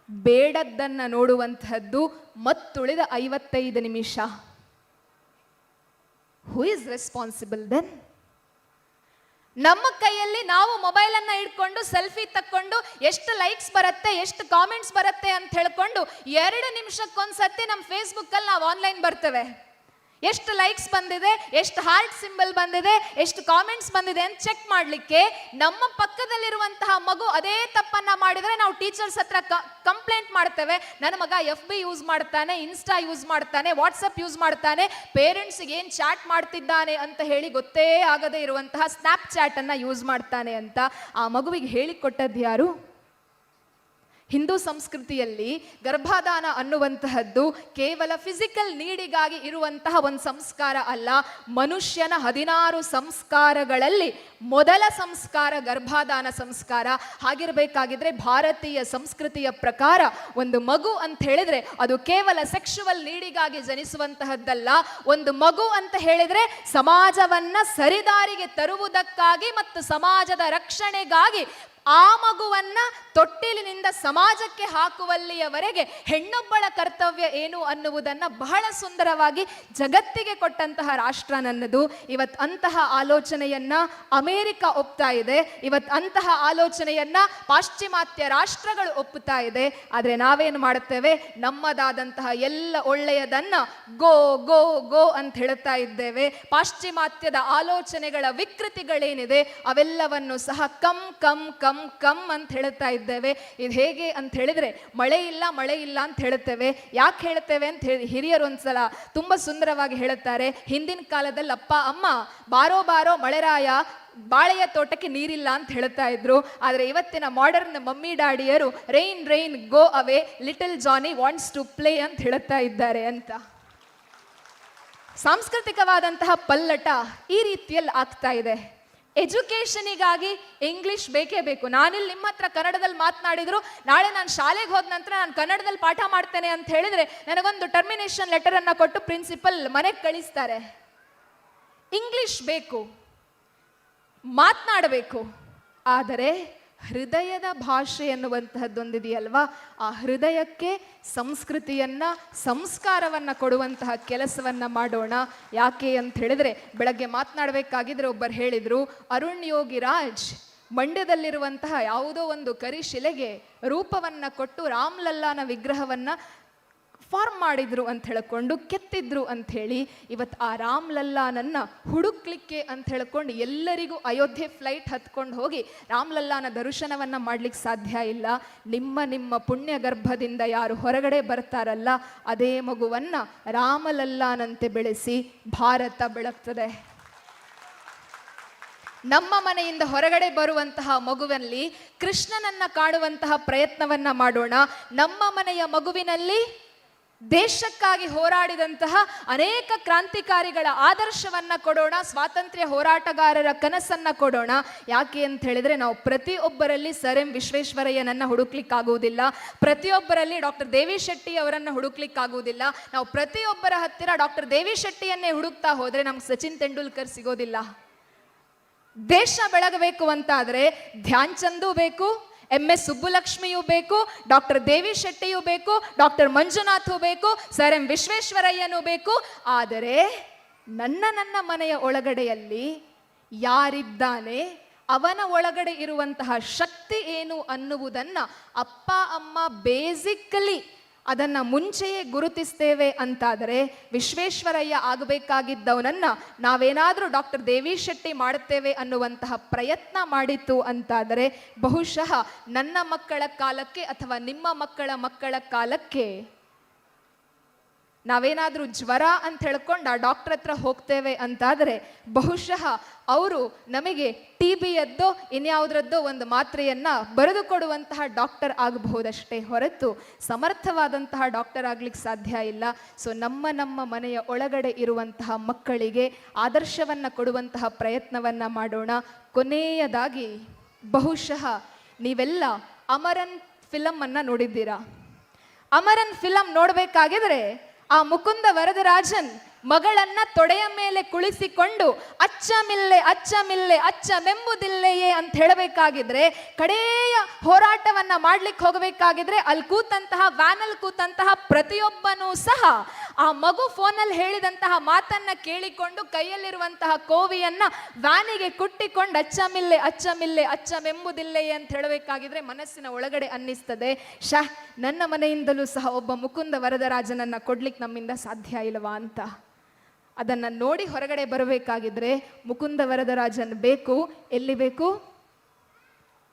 ಬೇಡದ್ದನ್ನು ನೋಡುವಂತಹದ್ದು ಮತ್ತುಳಿದ ಐವತ್ತೈದು ನಿಮಿಷ. ಹೂ ಇಸ್ ರೆಸ್ಪಾನ್ಸಿಬಲ್ ದೆನ್ ನಮ್ಮ ಕೈಯಲ್ಲಿ ನಾವು ಮೊಬೈಲ್ ಅನ್ನ ಇಟ್ಕೊಂಡು ಸೆಲ್ಫಿ ತಕ್ಕೊಂಡು, ಎಷ್ಟು ಲೈಕ್ಸ್ ಬರುತ್ತೆ, ಎಷ್ಟು ಕಾಮೆಂಟ್ಸ್ ಬರುತ್ತೆ ಅಂತ ಹೇಳ್ಕೊಂಡು ಎರಡು ನಿಮಿಷಕ್ಕೊಂದ್ಸತಿ ನಮ್ಮ ಫೇಸ್ಬುಕ್ ಅಲ್ಲಿ ನಾವು ಆನ್ಲೈನ್ ಬರ್ತೇವೆ. ಎಷ್ಟು ಲೈಕ್ಸ್ ಬಂದಿದೆ, ಎಷ್ಟು ಹಾರ್ಟ್ ಸಿಂಬಲ್ ಬಂದಿದೆ, ಎಷ್ಟು ಕಾಮೆಂಟ್ಸ್ ಬಂದಿದೆ ಅಂತ ಚೆಕ್ ಮಾಡಲಿಕ್ಕೆ ನಮ್ಮ ಪಕ್ಕದಲ್ಲಿರುವಂತಹ ಮಗು ಅದೇ ತಪ್ಪನ್ನ ಮಾಡಿದರೆ ನಾವು ಟೀಚರ್ಸ್ ಹತ್ರ ಕಂಪ್ಲೇಂಟ್ ಮಾಡ್ತೇವೆ. ನನ್ನ ಮಗ ಎಫ್ ಬಿ ಯೂಸ್ ಮಾಡ್ತಾನೆ ಇನ್ಸ್ಟಾ ಯೂಸ್ ಮಾಡ್ತಾನೆ ವಾಟ್ಸಪ್ ಯೂಸ್ ಮಾಡ್ತಾನೆ ಪೇರೆಂಟ್ಸ್ಗೆ ಏನು ಚಾಟ್ ಮಾಡ್ತಿದ್ದಾನೆ ಅಂತ ಹೇಳಿ ಗೊತ್ತೇ ಆಗದೆ ಇರುವಂತಹ ಸ್ನ್ಯಾಪ್ ಚಾಟ್ ಅನ್ನ ಯೂಸ್ ಮಾಡ್ತಾನೆ ಅಂತ ಆ ಮಗುವಿಗೆ ಹೇಳಿಕೊಟ್ಟದ್ದು ಯಾರು? ಹಿಂದೂ ಸಂಸ್ಕೃತಿಯಲ್ಲಿ ಗರ್ಭಾಧಾನ ಅನ್ನುವಂತಹದ್ದು ಕೇವಲ ಫಿಸಿಕಲ್ ನೀಡಿಗಾಗಿ ಇರುವಂತಹ ಒಂದು ಸಂಸ್ಕಾರ ಅಲ್ಲ. ಮನುಷ್ಯನ ಹದಿನಾರು ಸಂಸ್ಕಾರಗಳಲ್ಲಿ ಮೊದಲ ಸಂಸ್ಕಾರ ಗರ್ಭಾಧಾನ ಸಂಸ್ಕಾರ. ಆಗಿರಬೇಕಾಗಿದ್ರೆ ಭಾರತೀಯ ಸಂಸ್ಕೃತಿಯ ಪ್ರಕಾರ ಒಂದು ಮಗು ಅಂತ ಹೇಳಿದ್ರೆ ಅದು ಕೇವಲ ಸೆಕ್ಷುವಲ್ ನೀಡಿಗಾಗಿ ಜನಿಸುವಂತಹದ್ದಲ್ಲ. ಒಂದು ಮಗು ಅಂತ ಹೇಳಿದ್ರೆ ಸಮಾಜವನ್ನ ಸರಿದಾರಿಗೆ ತರುವುದಕ್ಕಾಗಿ ಮತ್ತು ಸಮಾಜದ ರಕ್ಷಣೆಗಾಗಿ ಆ ಮಗುವನ್ನ ತೊಟ್ಟಿಲಿನಿಂದ ಸಮಾಜಕ್ಕೆ ಹಾಕುವಲ್ಲಿಯವರೆಗೆ ಹೆಣ್ಣೊಬ್ಬಳ ಕರ್ತವ್ಯ ಏನು ಅನ್ನುವುದನ್ನ ಬಹಳ ಸುಂದರವಾಗಿ ಜಗತ್ತಿಗೆ ಕೊಟ್ಟಂತಹ ರಾಷ್ಟ್ರ ನನ್ನದು. ಇವತ್ತು ಅಂತಹ ಆಲೋಚನೆಯನ್ನ ಅಮೇರಿಕ ಒಪ್ತಾ ಇದೆ. ಇವತ್ತು ಅಂತಹ ಆಲೋಚನೆಯನ್ನ ಪಾಶ್ಚಿಮಾತ್ಯ ರಾಷ್ಟ್ರಗಳು ಒಪ್ಪುತ್ತಾ ಇದೆ. ಆದರೆ ನಾವೇನು ಮಾಡುತ್ತೇವೆ? ನಮ್ಮದಾದಂತಹ ಎಲ್ಲ ಒಳ್ಳೆಯದನ್ನ ಗೋ ಗೋ ಗೋ ಅಂತ ಹೇಳುತ್ತಾ ಇದ್ದೇವೆ. ಪಾಶ್ಚಿಮಾತ್ಯದ ಆಲೋಚನೆಗಳ ವಿಕೃತಿಗಳೇನಿದೆ? ಅವೆಲ್ಲವನ್ನು ಸಹ ಕಂ ಕಮ್ ಕಮ್ ಕಮ್ ಕಮ್ ಅಂತ ಹೇಳ್ತಾ ಇದ್ದೇವೆ. ಇದು ಹೇಗೆ ಅಂತ ಹೇಳಿದ್ರೆ, ಮಳೆ ಇಲ್ಲ ಮಳೆ ಇಲ್ಲ ಅಂತ ಹೇಳುತ್ತೇವೆ. ಯಾಕೆ ಹೇಳ್ತೇವೆ ಅಂತ ಹೇಳಿ ಹಿರಿಯರು ಒಂದ್ಸಲ ತುಂಬಾ ಸುಂದರವಾಗಿ ಹೇಳುತ್ತಾರೆ. ಹಿಂದಿನ ಕಾಲದಲ್ಲಿ ಅಪ್ಪ, ಅಮ್ಮ, ಬಾರೋ ಬಾರೋ, ಮಳೆರಾಯ, ಬಾಳೆಯ ತೋಟಕ್ಕೆ ನೀರಿಲ್ಲ ಅಂತ ಹೇಳ್ತಾ ಇದ್ರು. ಆದರೆ ಇವತ್ತಿನ modern mummy, ಡ್ಯಾಡಿಯರು rain rain go away little Johnny wants to play ಅಂತ ಹೇಳ್ತಾ ಇದ್ದಾರೆ ಅಂತ. ಸಾಂಸ್ಕೃತಿಕವಾದಂತಹ ಪಲ್ಲಟ ಈ ರೀತಿಯಲ್ಲಿ ಆಗ್ತಾ ಇದೆ. ಎಜುಕೇಷನಿಗಾಗಿ ಇಂಗ್ಲಿಷ್ ಬೇಕೇ ಬೇಕು. ನಾನಿಲ್ಲಿ ನಿಮ್ಮ ಹತ್ರ ಕನ್ನಡದಲ್ಲಿ ಮಾತನಾಡಿದ್ರು, ನಾಳೆ ನಾನು ಶಾಲೆಗೆ ಹೋದ ನಂತರ ನಾನು ಕನ್ನಡದಲ್ಲಿ ಪಾಠ ಮಾಡ್ತೇನೆ ಅಂತ ಹೇಳಿದ್ರೆ ನನಗೊಂದು ಟರ್ಮಿನೇಷನ್ ಲೆಟರ್ ಅನ್ನ ಕೊಟ್ಟು ಪ್ರಿನ್ಸಿಪಲ್ ಮನೆಗೆ ಕಳಿಸ್ತಾರೆ. ಇಂಗ್ಲಿಷ್ ಬೇಕು. ಮಾತನಾಡಬೇಕು. ಆದರೆ ಹೃದಯದ ಭಾಷೆ ಎನ್ನುವಂತಹದ್ದೊಂದಿದೆಯಲ್ವಾ? ಆ ಹೃದಯಕ್ಕೆ ಸಂಸ್ಕೃತಿಯನ್ನ, ಸಂಸ್ಕಾರವನ್ನ ಕೊಡುವಂತಹ ಕೆಲಸವನ್ನ ಮಾಡೋಣ. ಯಾಕೆ ಅಂತ ಹೇಳಿದ್ರೆ ಬೆಳಗ್ಗೆ ಮಾತನಾಡಬೇಕಾಗಿದ್ರೆ ಒಬ್ಬರು ಹೇಳಿದ್ರು, ಅರುಣ್ ಯೋಗಿ ರಾಜ್, ಮಂಡ್ಯದಲ್ಲಿರುವಂತಹ ಯಾವುದೋ ಒಂದು ಕರಿಶಿಲೆಗೆ ರೂಪವನ್ನ ಕೊಟ್ಟು ರಾಮ್ಲಲ್ಲಾನ ವಿಗ್ರಹವನ್ನ ಫಾರ್ಮ್ ಮಾಡಿದ್ರು ಅಂತ ಹೇಳ್ಕೊಂಡು ಕೆತ್ತಿದ್ರು ಅಂತ ಹೇಳಿ ಇವತ್ತು ಆ ರಾಮ್ ಲಲ್ಲಾನನ್ನ ಹುಡುಕ್ಲಿಕ್ಕೆ ಅಂತ ಹೇಳ್ಕೊಂಡು ಎಲ್ಲರಿಗೂ ಅಯೋಧ್ಯೆ ಫ್ಲೈಟ್ ಹತ್ಕೊಂಡು ಹೋಗಿ ರಾಮ್ಲಲ್ಲಾನ ದರ್ಶನವನ್ನ ಮಾಡ್ಲಿಕ್ಕೆ ಸಾಧ್ಯ ಇಲ್ಲ. ನಿಮ್ಮ ನಿಮ್ಮ ಪುಣ್ಯ ಗರ್ಭದಿಂದ ಯಾರು ಹೊರಗಡೆ ಬರ್ತಾರಲ್ಲ, ಅದೇ ಮಗುವನ್ನ ರಾಮಲಲ್ಲಾನಂತೆ ಬೆಳೆಸಿ ಭಾರತ ಬೆಳಗ್ತದೆ. ನಮ್ಮ ಮನೆಯಿಂದ ಹೊರಗಡೆ ಬರುವಂತಹ ಮಗುವಲ್ಲಿ ಕೃಷ್ಣನನ್ನ ಕಾಣುವಂತಹ ಪ್ರಯತ್ನವನ್ನ ಮಾಡೋಣ. ನಮ್ಮ ಮನೆಯ ಮಗುವಿನಲ್ಲಿ ದೇಶಕ್ಕಾಗಿ ಹೋರಾಡಿದಂತಹ ಅನೇಕ ಕ್ರಾಂತಿಕಾರಿಗಳ ಆದರ್ಶವನ್ನ ಕೊಡೋಣ, ಸ್ವಾತಂತ್ರ್ಯ ಹೋರಾಟಗಾರರ ಕನಸನ್ನ ಕೊಡೋಣ. ಯಾಕೆ ಅಂತ ಹೇಳಿದ್ರೆ ನಾವು ಪ್ರತಿಯೊಬ್ಬರಲ್ಲಿ ಸರ್ ಎಂ ವಿಶ್ವೇಶ್ವರಯ್ಯನನ್ನು ಹುಡುಕ್ಲಿಕ್ಕಾಗುವುದಿಲ್ಲ. ಪ್ರತಿಯೊಬ್ಬರಲ್ಲಿ ಡಾಕ್ಟರ್ ದೇವಿ ಶೆಟ್ಟಿ ಅವರನ್ನ ಹುಡುಕ್ಲಿಕ್ಕಾಗುವುದಿಲ್ಲ. ನಾವು ಪ್ರತಿಯೊಬ್ಬರ ಹತ್ತಿರ ಡಾಕ್ಟರ್ ದೇವಿ ಶೆಟ್ಟಿಯನ್ನೇ ಹುಡುಕ್ತಾ ಹೋದರೆ ನಮ್ಗೆ ಸಚಿನ್ ತೆಂಡೂಲ್ಕರ್ ಸಿಗೋದಿಲ್ಲ. ದೇಶ ಬೆಳಗಬೇಕು ಅಂತಾದರೆ ಧ್ಯಾನ್ ಚಂದೂ ಬೇಕು ಎಂ ಎಸ್ ಸುಬ್ಬುಲಕ್ಷ್ಮಿಯೂ ಬೇಕು, ಡಾಕ್ಟರ್ ದೇವಿ ಶೆಟ್ಟಿಯೂ ಬೇಕು, ಡಾಕ್ಟರ್ ಮಂಜುನಾಥು ಬೇಕು, ಸರ್ ಎಂ ವಿಶ್ವೇಶ್ವರಯ್ಯನೂ ಬೇಕು. ಆದರೆ ನನ್ನ ನನ್ನ ಮನೆಯ ಒಳಗಡೆಯಲ್ಲಿ ಯಾರಿದ್ದಾನೆ? ಅವನ ಒಳಗಡೆ ಇರುವಂತಹ ಶಕ್ತಿ ಏನು ಅನ್ನುವುದನ್ನು ಅಪ್ಪ, ಅಮ್ಮ ಬೇಸಿಕಲಿ ಅದನ್ನ ಮುಂಚೆಯೇ ಗುರುತಿಸ್ತೇವೆ ಅಂತಾದರೆ ವಿಶ್ವೇಶ್ವರಯ್ಯ ಆಗಬೇಕಾಗಿದ್ದವನನ್ನು ನಾವೇನಾದರೂ ಡಾಕ್ಟರ್ ದೇವಿ ಶೆಟ್ಟಿ ಮಾಡುತ್ತೇವೆ ಅನ್ನುವಂತಹ ಪ್ರಯತ್ನ ಮಾಡಿತ್ತು ಅಂತಾದರೆ ಬಹುಶಃ ನನ್ನ ಮಕ್ಕಳ ಕಾಲಕ್ಕೆ ಅಥವಾ ನಿಮ್ಮ ಮಕ್ಕಳ ಮಕ್ಕಳ ಕಾಲಕ್ಕೆ ನಾವೇನಾದರೂ ಜ್ವರ ಅಂತ ಹೇಳ್ಕೊಂಡು ಆ ಡಾಕ್ಟರ್ ಹತ್ರ ಹೋಗ್ತೇವೆ ಅಂತಾದರೆ ಬಹುಶಃ ಅವರು ನಮಗೆ ಟಿ ಬಿಯದ್ದೋ ಇನ್ಯಾವುದ್ರದ್ದೋ ಒಂದು ಮಾತ್ರೆಯನ್ನ ಬರೆದು ಕೊಡುವಂತಹ ಡಾಕ್ಟರ್ ಆಗಬಹುದಷ್ಟೇ ಹೊರತು ಸಮರ್ಥವಾದಂತಹ ಡಾಕ್ಟರ್ ಆಗ್ಲಿಕ್ಕೆ ಸಾಧ್ಯ ಇಲ್ಲ. ಸೊ ನಮ್ಮ ನಮ್ಮ ಮನೆಯ ಒಳಗಡೆ ಇರುವಂತಹ ಮಕ್ಕಳಿಗೆ ಆದರ್ಶವನ್ನು ಕೊಡುವಂತಹ ಪ್ರಯತ್ನವನ್ನ ಮಾಡೋಣ. ಕೊನೆಯದಾಗಿ ಬಹುಶಃ ನೀವೆಲ್ಲ ಅಮರನ್ ಫಿಲಮ್ ಅನ್ನ ನೋಡಿದ್ದೀರಾ? ಅಮರನ್ ಫಿಲಂ ನೋಡ್ಬೇಕಾಗಿದ್ರೆ ಆ ಮುಕುಂದ ವರದರಾಜನ್ ಮಗಳನ್ನ ತೊಡೆಯ ಮೇಲೆ ಕುಳಿಸಿಕೊಂಡು ಅಚ್ಚ ಮಿಲ್ಲೆ ಅಚ್ಚ ಮಿಲ್ಲೆ ಅಚ್ಚ ಮೆಂಬುದಿಲ್ಲೆಯೇ ಅಂತ ಹೇಳಬೇಕಾಗಿದ್ರೆ, ಕಡೆಯ ಹೋರಾಟವನ್ನ ಮಾಡ್ಲಿಕ್ಕೆ ಹೋಗಬೇಕಾಗಿದ್ರೆ ಅಲ್ಲಿ ಕೂತಂತಹ ವ್ಯಾನಲ್ ಕೂತಂತಹ ಪ್ರತಿಯೊಬ್ಬನೂ ಸಹ ಆ ಮಗು ಫೋನಲ್ಲಿ ಹೇಳಿದಂತಹ ಮಾತನ್ನ ಕೇಳಿಕೊಂಡು ಕೈಯಲ್ಲಿರುವಂತಹ ಕೋವಿಯನ್ನ ವ್ಯಾನಿಗೆ ಕುಟ್ಟಿಕೊಂಡು ಅಚ್ಚಮಿಲ್ಲೆ ಅಚ್ಚಮಿಲ್ಲೆ ಅಚ್ಚ ಮಿಲ್ಲೆ ಅಚ್ಚ ಮೆಂಬುದಿಲ್ಲೆಯೇ ಅಂತ ಹೇಳಬೇಕಾಗಿದ್ರೆ ಮನಸ್ಸಿನ ಒಳಗಡೆ ಅನ್ನಿಸ್ತದೆ. ಶಾ ನನ್ನ ಮನೆಯಿಂದಲೂ ಸಹ ಒಬ್ಬ ಮುಕುಂದ ವರದರಾಜನನ್ನ ಕೊಡ್ಲಿಕ್ಕೆ ನಮ್ಮಿಂದ ಸಾಧ್ಯ ಇಲ್ಲವಾ ಅಂತ. ಅದನ್ನ ನೋಡಿ ಹೊರಗಡೆ ಬರಬೇಕಾಗಿದ್ರೆ ಮುಕುಂದ ವರದರಾಜನ್ ಬೇಕು, ಎಲ್ಲಿ ಬೇಕು?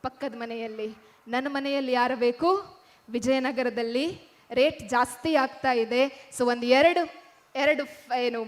ಪಕ್ಕದ ಮನೆಯಲ್ಲಿ. ನನ್ನ ಮನೆಯಲ್ಲಿ ಯಾರು ಬೇಕು? ವಿಜಯನಗರದಲ್ಲಿ ರೇಟ್ ಜಾಸ್ತಿ ಆಗ್ತಾ ಇದೆ. ಸೊ ಒಂದು ಎರಡು ಎರಡು ಏನು,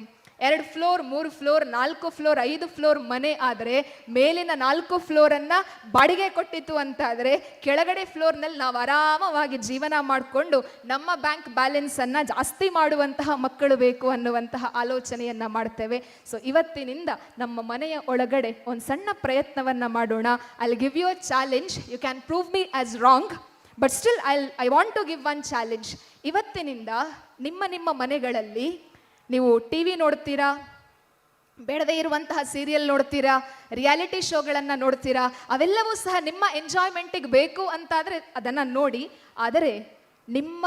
ಎರಡು ಫ್ಲೋರ್, ಮೂರು ಫ್ಲೋರ್, ನಾಲ್ಕು ಫ್ಲೋರ್, ಐದು ಫ್ಲೋರ್ ಮನೆ ಆದರೆ ಮೇಲಿನ ನಾಲ್ಕು ಫ್ಲೋರನ್ನು ಬಾಡಿಗೆ ಕೊಟ್ಟಿತ್ತು ಅಂತಾದರೆ ಕೆಳಗಡೆ ಫ್ಲೋರ್ನಲ್ಲಿ ನಾವು ಆರಾಮವಾಗಿ ಜೀವನ ಮಾಡಿಕೊಂಡು ನಮ್ಮ ಬ್ಯಾಂಕ್ ಬ್ಯಾಲೆನ್ಸನ್ನು ಜಾಸ್ತಿ ಮಾಡುವಂತಹ ಮಕ್ಕಳು ಬೇಕು ಅನ್ನುವಂತಹ ಆಲೋಚನೆಯನ್ನು ಮಾಡ್ತೇವೆ. ಸೊ ಇವತ್ತಿನಿಂದ ನಮ್ಮ ಮನೆಯ ಒಳಗಡೆ ಒಂದು ಸಣ್ಣ ಪ್ರಯತ್ನವನ್ನು ಮಾಡೋಣ. I'll give you a challenge you can prove me as wrong but still I I want to give one challenge ಇವತ್ತಿನಿಂದ ನಿಮ್ಮ ನಿಮ್ಮ ಮನೆಗಳಲ್ಲಿ ನೀವು ಟಿ ವಿ ನೋಡ್ತೀರಾ? ಬೇಡದೇ ಇರುವಂತಹ ಸೀರಿಯಲ್ ನೋಡ್ತೀರಾ? ರಿಯಾಲಿಟಿ ಶೋಗಳನ್ನು ನೋಡ್ತೀರಾ? ಅವೆಲ್ಲವೂ ಸಹ ನಿಮ್ಮ ಎಂಜಾಯ್ಮೆಂಟಿಗೆ ಬೇಕು ಅಂತಾದರೆ ಅದನ್ನು ನೋಡಿ. ಆದರೆ ನಿಮ್ಮ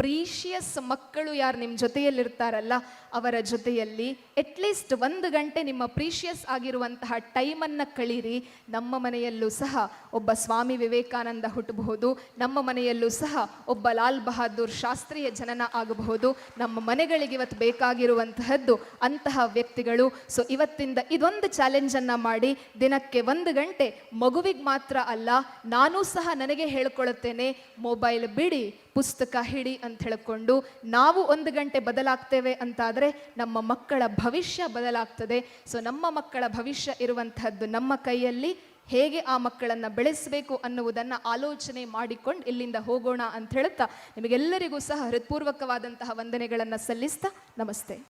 ಪ್ರೀಶಿಯಸ್ ಮಕ್ಕಳು ಯಾರು ನಿಮ್ಮ ಜೊತೆಯಲ್ಲಿರ್ತಾರಲ್ಲ, ಅವರ ಜೊತೆಯಲ್ಲಿ ಅಟ್ಲೀಸ್ಟ್ ಒಂದು ಗಂಟೆ ನಿಮ್ಮ ಪ್ರೀಶಿಯಸ್ ಆಗಿರುವಂತಹ ಟೈಮನ್ನು ಕಳೀರಿ. ನಮ್ಮ ಮನೆಯಲ್ಲೂ ಸಹ ಒಬ್ಬ ಸ್ವಾಮಿ ವಿವೇಕಾನಂದ ಹುಟ್ಟಬಹುದು. ನಮ್ಮ ಮನೆಯಲ್ಲೂ ಸಹ ಒಬ್ಬ ಲಾಲ್ ಬಹದ್ದೂರ್ ಶಾಸ್ತ್ರೀಯ ಜನನ ಆಗಬಹುದು. ನಮ್ಮ ಮನೆಗಳಿಗೆ ಇವತ್ತು ಬೇಕಾಗಿರುವಂತಹದ್ದು ಅಂತಹ ವ್ಯಕ್ತಿಗಳು. ಸೊ ಇವತ್ತಿಂದ ಇದೊಂದು ಚಾಲೆಂಜನ್ನು ಮಾಡಿ, ದಿನಕ್ಕೆ ಒಂದು ಗಂಟೆ ಮಗುವಿಗೆ ಮಾತ್ರ ಅಲ್ಲ, ನಾನೂ ಸಹ ನನಗೆ ಹೇಳ್ಕೊಳ್ಳುತ್ತೇನೆ ಮೊಬೈಲ್ ಬಿಡಿ ಪುಸ್ತಕ ಹಿಡಿ ಅಂತ ಹೇಳ್ಕೊಂಡು ನಾವು ಒಂದು ಗಂಟೆ ಬದಲಾಗ್ತೇವೆ ಅಂತಾದರೆ ನಮ್ಮ ಮಕ್ಕಳ ಭವಿಷ್ಯ ಬದಲಾಗ್ತದೆ. ಸೊ ನಮ್ಮ ಮಕ್ಕಳ ಭವಿಷ್ಯ ಇರುವಂತಹದ್ದು ನಮ್ಮ ಕೈಯಲ್ಲಿ ಹೇಗೆ ಆ ಮಕ್ಕಳನ್ನು ಬೆಳೆಸಬೇಕು ಅನ್ನುವುದನ್ನು ಆಲೋಚನೆ ಮಾಡಿಕೊಂಡು ಇಲ್ಲಿಂದ ಹೋಗೋಣ ಅಂತ ಹೇಳುತ್ತಾ ನಿಮಗೆಲ್ಲರಿಗೂ ಸಹ ಹೃತ್ಪೂರ್ವಕವಾದಂತಹ ವಂದನೆಗಳನ್ನು ಸಲ್ಲಿಸ್ತಾ ನಮಸ್ತೆ.